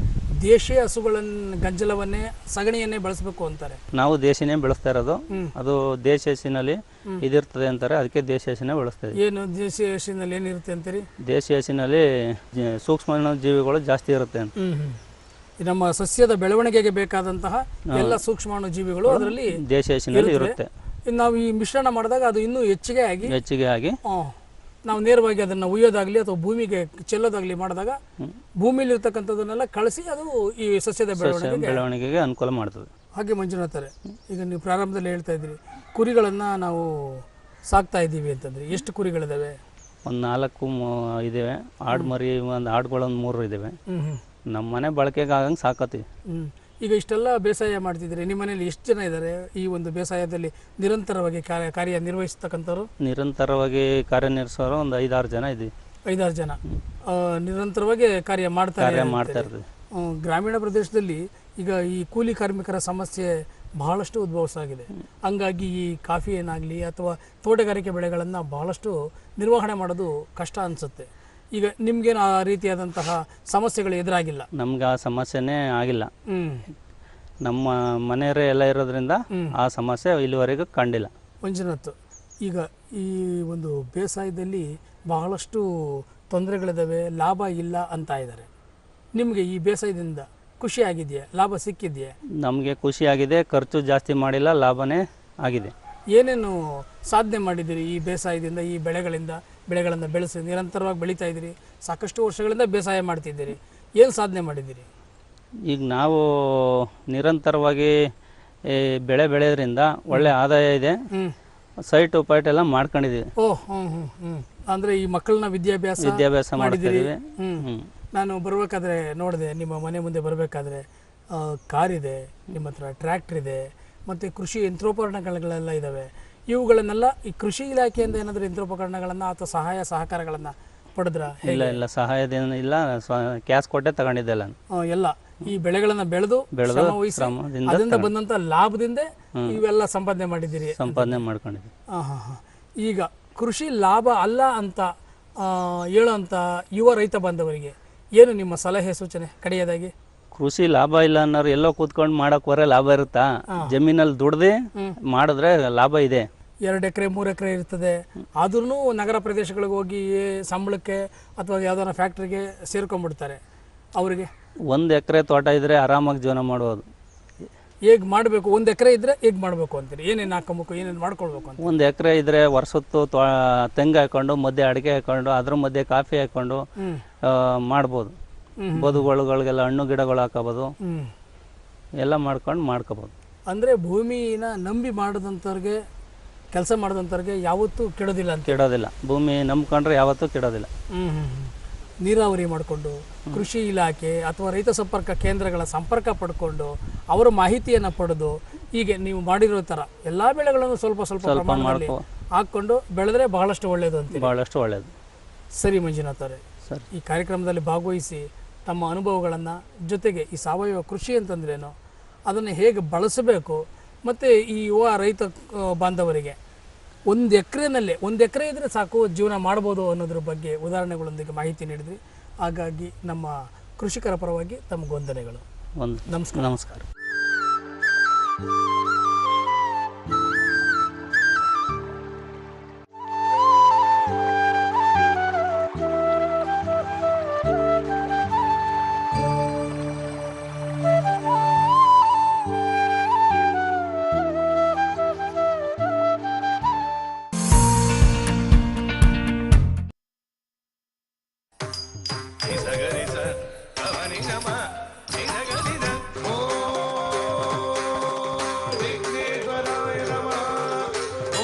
ದೇಶೀಯ ಹಸುಗಳನ್ನ ಗಂಜಲವನ್ನೇ ಸಗಣಿಯನ್ನೇ ಬಳಸಬೇಕು ಅಂತಾರೆ.
ನಾವು ದೇಶಿನೇ ಬೆಳೆಸ್ತಾ ಇರೋದು. ಅದು ದೇಶ ಹಸಿನಲ್ಲಿ ಇದಿರ್ತದೆ ಅಂತಾರೆ. ಅದಕ್ಕೆ ದೇಶ ಹಸಿನೇ ಬೆಳೆಸ್ತಾ
ಏನು ದೇಶೀಯ ಹಸಿನಲ್ಲಿ ಏನಿರುತ್ತೆ ಅಂತೀರಿ?
ದೇಶಿ ಹಸಿನಲ್ಲಿ ಸೂಕ್ಷ್ಮ ಜೀವಿಗಳು ಜಾಸ್ತಿ ಇರುತ್ತೆ ಅಂತ.
ನಮ್ಮ ಸಸ್ಯದ ಬೆಳವಣಿಗೆಗೆ ಬೇಕಾದಂತಹ ಎಲ್ಲ ಸೂಕ್ಷ್ಮಾಣು ಜೀವಿಗಳು ಅದರಲ್ಲಿ
ಇರುತ್ತೆ.
ನಾವು ಈ ಮಿಶ್ರಣ ಮಾಡಿದಾಗ ಅದು ಇನ್ನೂ ಹೆಚ್ಚಿಗೆ ಆಗಿ
ಹೆಚ್ಚಿಗೆ ಆಗಿ.
ನಾವು ನೇರವಾಗಿ ಅದನ್ನ ಉಯ್ಯೋದಾಗ್ಲಿ ಅಥವಾ ಭೂಮಿಗೆ ಚೆಲ್ಲೋದಾಗ್ಲಿ ಮಾಡಿದಾಗ ಭೂಮಿಯಲ್ಲಿ ಇರ್ತಕ್ಕಂಥದ್ದನ್ನೆಲ್ಲ ಕಳಿಸಿ ಅದು ಈ ಸಸ್ಯದ ಬೆಳವಣಿಗೆಗೆ
ಬೆಳವಣಿಗೆಗೆ ಅನುಕೂಲ ಮಾಡ್ತದೆ.
ಹಾಗೆ ಮಂಜುನಾಥರೇ ಈಗ ನೀವು ಪ್ರಾರಂಭದಲ್ಲಿ ಹೇಳ್ತಾ ಇದ್ರಿ ಕುರಿಗಳನ್ನು ನಾವು ಸಾಕ್ತಾ ಇದ್ದೀವಿ ಅಂತಂದ್ರೆ ಎಷ್ಟು ಕುರಿಗಳಿದಾವೆ?
ಒಂದು ನಾಲ್ಕು ಇದಾವೆ. ಆಡು ಮರಿ ಒಂದು ಆಡುಗಳೊಂದು ಮೂರು
ಹ್ಮ್.
ನಮ್ಮ ಮನೆ ಬಳಕೆಗೆ ಆಗಂಗೆ ಸಾಕತ್ತೀವಿ
ಹ್ಮ್. ಈಗ ಇಷ್ಟೆಲ್ಲ ಬೇಸಾಯ ಮಾಡ್ತಿದ್ದೀರಿ ನಿಮ್ಮ ಮನೇಲಿ ಎಷ್ಟು ಜನ ಇದ್ದಾರೆ ಈ ಒಂದು ಬೇಸಾಯದಲ್ಲಿ ನಿರಂತರವಾಗಿ ಕಾರ್ಯ ಕಾರ್ಯ ನಿರ್ವಹಿಸ್ತಕ್ಕಂಥವ್ರು?
ನಿರಂತರವಾಗಿ ಕಾರ್ಯನಿರ್ವಹಿಸೋರು ಒಂದು ಐದಾರು ಜನ ಇದೆ
ಐದಾರು ಜನ. ಆ, ನಿರಂತರವಾಗಿ ಕಾರ್ಯ ಮಾಡ್ತಾರೆ
ಕಾರ್ಯ. ಮಾಡ್ತಾ ಇರ್ತೀವಿ.
ಆ, ಗ್ರಾಮೀಣ ಪ್ರದೇಶದಲ್ಲಿ ಈಗ ಈ ಕೂಲಿ ಕಾರ್ಮಿಕರ ಸಮಸ್ಯೆ ಬಹಳಷ್ಟು ಉದ್ಭವಿಸಾಗಿದೆ ಹಂಗಾಗಿ ಈ ಕಾಫಿ ಏನಾಗಲಿ ಅಥವಾ ತೋಟಗಾರಿಕೆ ಬೆಳೆಗಳನ್ನು ಬಹಳಷ್ಟು ನಿರ್ವಹಣೆ ಮಾಡೋದು ಕಷ್ಟ ಅನಿಸುತ್ತೆ. ಈಗ ನಿಮ್ಗೇನು ಆ ರೀತಿಯಾದಂತಹ ಸಮಸ್ಯೆಗಳು ಎದುರಾಗಿಲ್ಲ?
ನಮ್ಗೆ ಆ ಸಮಸ್ಯೆನೇ ಆಗಿಲ್ಲ.
ಹ್ಮ್.
ನಮ್ಮ ಮನೆಯವರೇ ಎಲ್ಲ ಇರೋದ್ರಿಂದ ಆ ಸಮಸ್ಯೆ ಇಲ್ಲಿವರೆಗೂ ಕಂಡಿಲ್ಲ.
ಮಂಜುನಾಥ್ ಈಗ ಈ ಒಂದು ಬೇಸಾಯದಲ್ಲಿ ಬಹಳಷ್ಟು ತೊಂದರೆಗಳಿದ್ದಾವೆ ಲಾಭ ಇಲ್ಲ ಅಂತ ಇದ್ದಾರೆ. ನಿಮಗೆ ಈ ಬೇಸಾಯದಿಂದ ಖುಷಿ ಆಗಿದೆಯಾ? ಲಾಭ ಸಿಕ್ಕಿದೆಯಾ?
ನಮಗೆ ಖುಷಿಯಾಗಿದೆ ಖರ್ಚು ಜಾಸ್ತಿ ಮಾಡಿಲ್ಲ ಲಾಭನೇ ಆಗಿದೆ.
ಏನೇನು ಸಾಧನೆ ಮಾಡಿದ್ದೀರಿ ಈ ಬೇಸಾಯದಿಂದ ಈ ಬೆಳೆಗಳಿಂದ? ಬೆಳೆಗಳನ್ನು ಬೆಳೆಸಿ ನಿರಂತರವಾಗಿ ಬೆಳೀತಾ ಇದ್ದೀರಿ. ಸಾಕಷ್ಟು ವರ್ಷಗಳಿಂದ ಬೇಸಾಯ ಮಾಡ್ತಿದ್ದೀರಿ. ಏನು ಸಾಧನೆ ಮಾಡಿದ್ದೀರಿ?
ಈಗ ನಾವು ನಿರಂತರವಾಗಿ ಈ ಬೆಳೆ ಬೆಳೆಯೋದ್ರಿಂದ ಒಳ್ಳೆ ಆದಾಯ ಇದೆ. ಸೈಟ್ ಪೈಟ್ ಎಲ್ಲ ಮಾಡ್ಕೊಂಡಿದ್ದೀವಿ.
ಓ ಹ್ಞೂ ಹ್ಞೂ ಹ್ಞೂ ಅಂದರೆ ಈ ಮಕ್ಕಳನ್ನ ವಿದ್ಯಾಭ್ಯಾಸ
ವಿದ್ಯಾಭ್ಯಾಸ
ಮಾಡಿದ್ದೀರಿ?
ಮಾಡ್ತಿದ್ದೀವಿ
ಹ್ಞೂ ನಾನು ಬರಬೇಕಾದ್ರೆ ನೋಡಿದೆ ನಿಮ್ಮ ಮನೆ ಮುಂದೆ ಬರಬೇಕಾದ್ರೆ ಕಾರ್ ಇದೆ ನಿಮ್ಮ ಹತ್ರ ಟ್ರ್ಯಾಕ್ಟರ್ ಇದೆ ಮತ್ತು ಕೃಷಿ ಯಂತ್ರೋಪಕರಣಗಳೆಲ್ಲ ಇದ್ದಾವೆ ಇವುಗಳನ್ನೆಲ್ಲ ಈ ಕೃಷಿ ಇಲಾಖೆಯಿಂದ ಏನಾದರೂ ಯಂತ್ರೋಪಕರಣಗಳನ್ನ ಅಥವಾ ಸಹಾಯ ಸಹಕಾರಗಳನ್ನ ಪಡೆದ್ರ
ಇಲ್ಲ ಇಲ್ಲ ಸಹಾಯದ ಇಲ್ಲ. ಕ್ಯಾಶ್ ಕೊಟ್ಟೆ ತಗೊಂಡಿದ್ದೆಲ್ಲ ನಾನು.
ಎಲ್ಲ. ಈ ಬೆಳೆಗಳನ್ನ ಬೆಳೆದು ಅದರಿಂದ ಬಂದಂತ ಲಾಭದಿಂದ ಇವೆಲ್ಲ ಸಂಪಾದನೆ ಮಾಡಿದ್ದೀರಿ
ಸಂಪಾದನೆ ಮಾಡ್ಕೊಂಡಿದ್ದೆ.
ಆ, ಹಾ, ಹಾ. ಈಗ ಕೃಷಿ ಲಾಭ ಅಲ್ಲ ಅಂತ ಆ, ಹೇಳೋಂಥ ಯುವ ರೈತ ಬಾಂಧವರಿಗೆ ಏನು ನಿಮ್ಮ ಸಲಹೆ ಸೂಚನೆ ಕಡೆಯದಾಗಿ?
ಕೃಷಿ ಲಾಭ ಇಲ್ಲ ಅನ್ನೋರು ಎಲ್ಲೋ ಕೂತ್ಕೊಂಡು ಮಾಡಕ್ ಹೊರ ಲಾಭ ಇರುತ್ತಾ? ಜಮೀನಲ್ಲಿ ದುಡ್ದೆ ಮಾಡಿದ್ರೆ ಲಾಭ ಇದೆ.
ಎರಡು ಎಕರೆ ಮೂರು ಎಕರೆ ಇರ್ತದೆ. ಆದ್ರೂ ನಗರ ಪ್ರದೇಶಗಳಿಗೆ ಹೋಗಿ ಸಂಬಳಕ್ಕೆ ಅಥವಾ ಯಾವ್ದಾರ ಫ್ಯಾಕ್ಟ್ರಿಗೆ ಸೇರ್ಕೊಂಡ್ಬಿಡ್ತಾರೆ ಅವರಿಗೆ.
ಒಂದು ಎಕರೆ ತೋಟ ಇದ್ರೆ ಆರಾಮಾಗಿ ಜೀವನ ಮಾಡ್ಬೋದು.
ಹೇಗ್ ಮಾಡಬೇಕು? ಒಂದು ಎಕರೆ ಇದ್ರೆ ಹೇಗ್ ಮಾಡಬೇಕು ಅಂತೀರಿ? ಏನೇನು ಹಾಕೊಬೇಕು ಏನೇನು ಮಾಡ್ಕೊಳ್ಬೇಕು ಅಂತ?
ಒಂದು ಎಕರೆ ಇದ್ರೆ ವರ್ಷತ್ತು ತೆಂಗ ಹಾಕೊಂಡು ಮಧ್ಯೆ ಅಡಿಕೆ ಹಾಕೊಂಡು ಅದ್ರ ಮಧ್ಯೆ ಕಾಫಿ ಹಾಕೊಂಡು. ಮಾಡ್ಬೋದು. ಬದುಗಳಿಗೆಲ್ಲ ಹಣ್ಣು ಗಿಡಗಳು ಹಾಕೋಬೋದು. ಎಲ್ಲ ಮಾಡ್ಕೊಂಡು ಮಾಡ್ಕೋಬೋದು.
ಅಂದ್ರೆ ಭೂಮಿನ ನಂಬಿ ಮಾಡಿದಂಥವ್ರಿಗೆ ಕೆಲಸ ಮಾಡಿದಂಥವ್ರಿಗೆ ಯಾವತ್ತೂ ಕೆಡೋದಿಲ್ಲ ಅಂತ?
ಕೆಡೋದಿಲ್ಲ. ಭೂಮಿ ನಂಬ್ಕೊಂಡ್ರೆ ಯಾವತ್ತೂ ಕೆಡೋದಿಲ್ಲ.
ನೀರಾವರಿ ಮಾಡಿಕೊಂಡು ಕೃಷಿ ಇಲಾಖೆ ಅಥವಾ ರೈತ ಸಂಪರ್ಕ ಕೇಂದ್ರಗಳ ಸಂಪರ್ಕ ಪಡ್ಕೊಂಡು ಅವರ ಮಾಹಿತಿಯನ್ನು ಪಡೆದು ಹೀಗೆ ನೀವು ಮಾಡಿರೋ ಥರ ಎಲ್ಲ ಬೆಳೆಗಳನ್ನು ಸ್ವಲ್ಪ ಸ್ವಲ್ಪ ಪ್ರಮಾಣದಲ್ಲಿ. ಹಾಕ್ಕೊಂಡು ಬೆಳೆದ್ರೆ ಬಹಳಷ್ಟು ಒಳ್ಳೆಯದು ಅಂತ
ಬಹಳಷ್ಟು ಒಳ್ಳೆಯದು
ಸರಿ ಮಂಜುನಾಥ್ ಅವರೇ
ಸರ್.
ಈ ಕಾರ್ಯಕ್ರಮದಲ್ಲಿ ಭಾಗವಹಿಸಿ ತಮ್ಮ ಅನುಭವಗಳನ್ನು ಜೊತೆಗೆ ಈ ಸಾವಯವ ಕೃಷಿ ಅಂತಂದ್ರೇನು? ಅದನ್ನು ಹೇಗೆ ಬಳಸಬೇಕು? ಮತ್ತು ಈ ಯುವ ರೈತ ಬಾಂಧವರಿಗೆ ಒಂದು ಎಕರೆನಲ್ಲೇ ಒಂದು ಎಕರೆ ಇದ್ದರೆ ಸಾಕು ಜೀವನ ಮಾಡ್ಬೋದು ಅನ್ನೋದ್ರ ಬಗ್ಗೆ ಉದಾಹರಣೆಗಳೊಂದಿಗೆ ಮಾಹಿತಿ ನೀಡಿದ್ರಿ. ಹಾಗಾಗಿ ನಮ್ಮ ಕೃಷಿಕರ ಪರವಾಗಿ ತಮ್ಮ ಗೊಂದಲೆಗಳು
ಒಂದು
ನಮಸ್ಕಾರ.
ನಮಸ್ಕಾರ.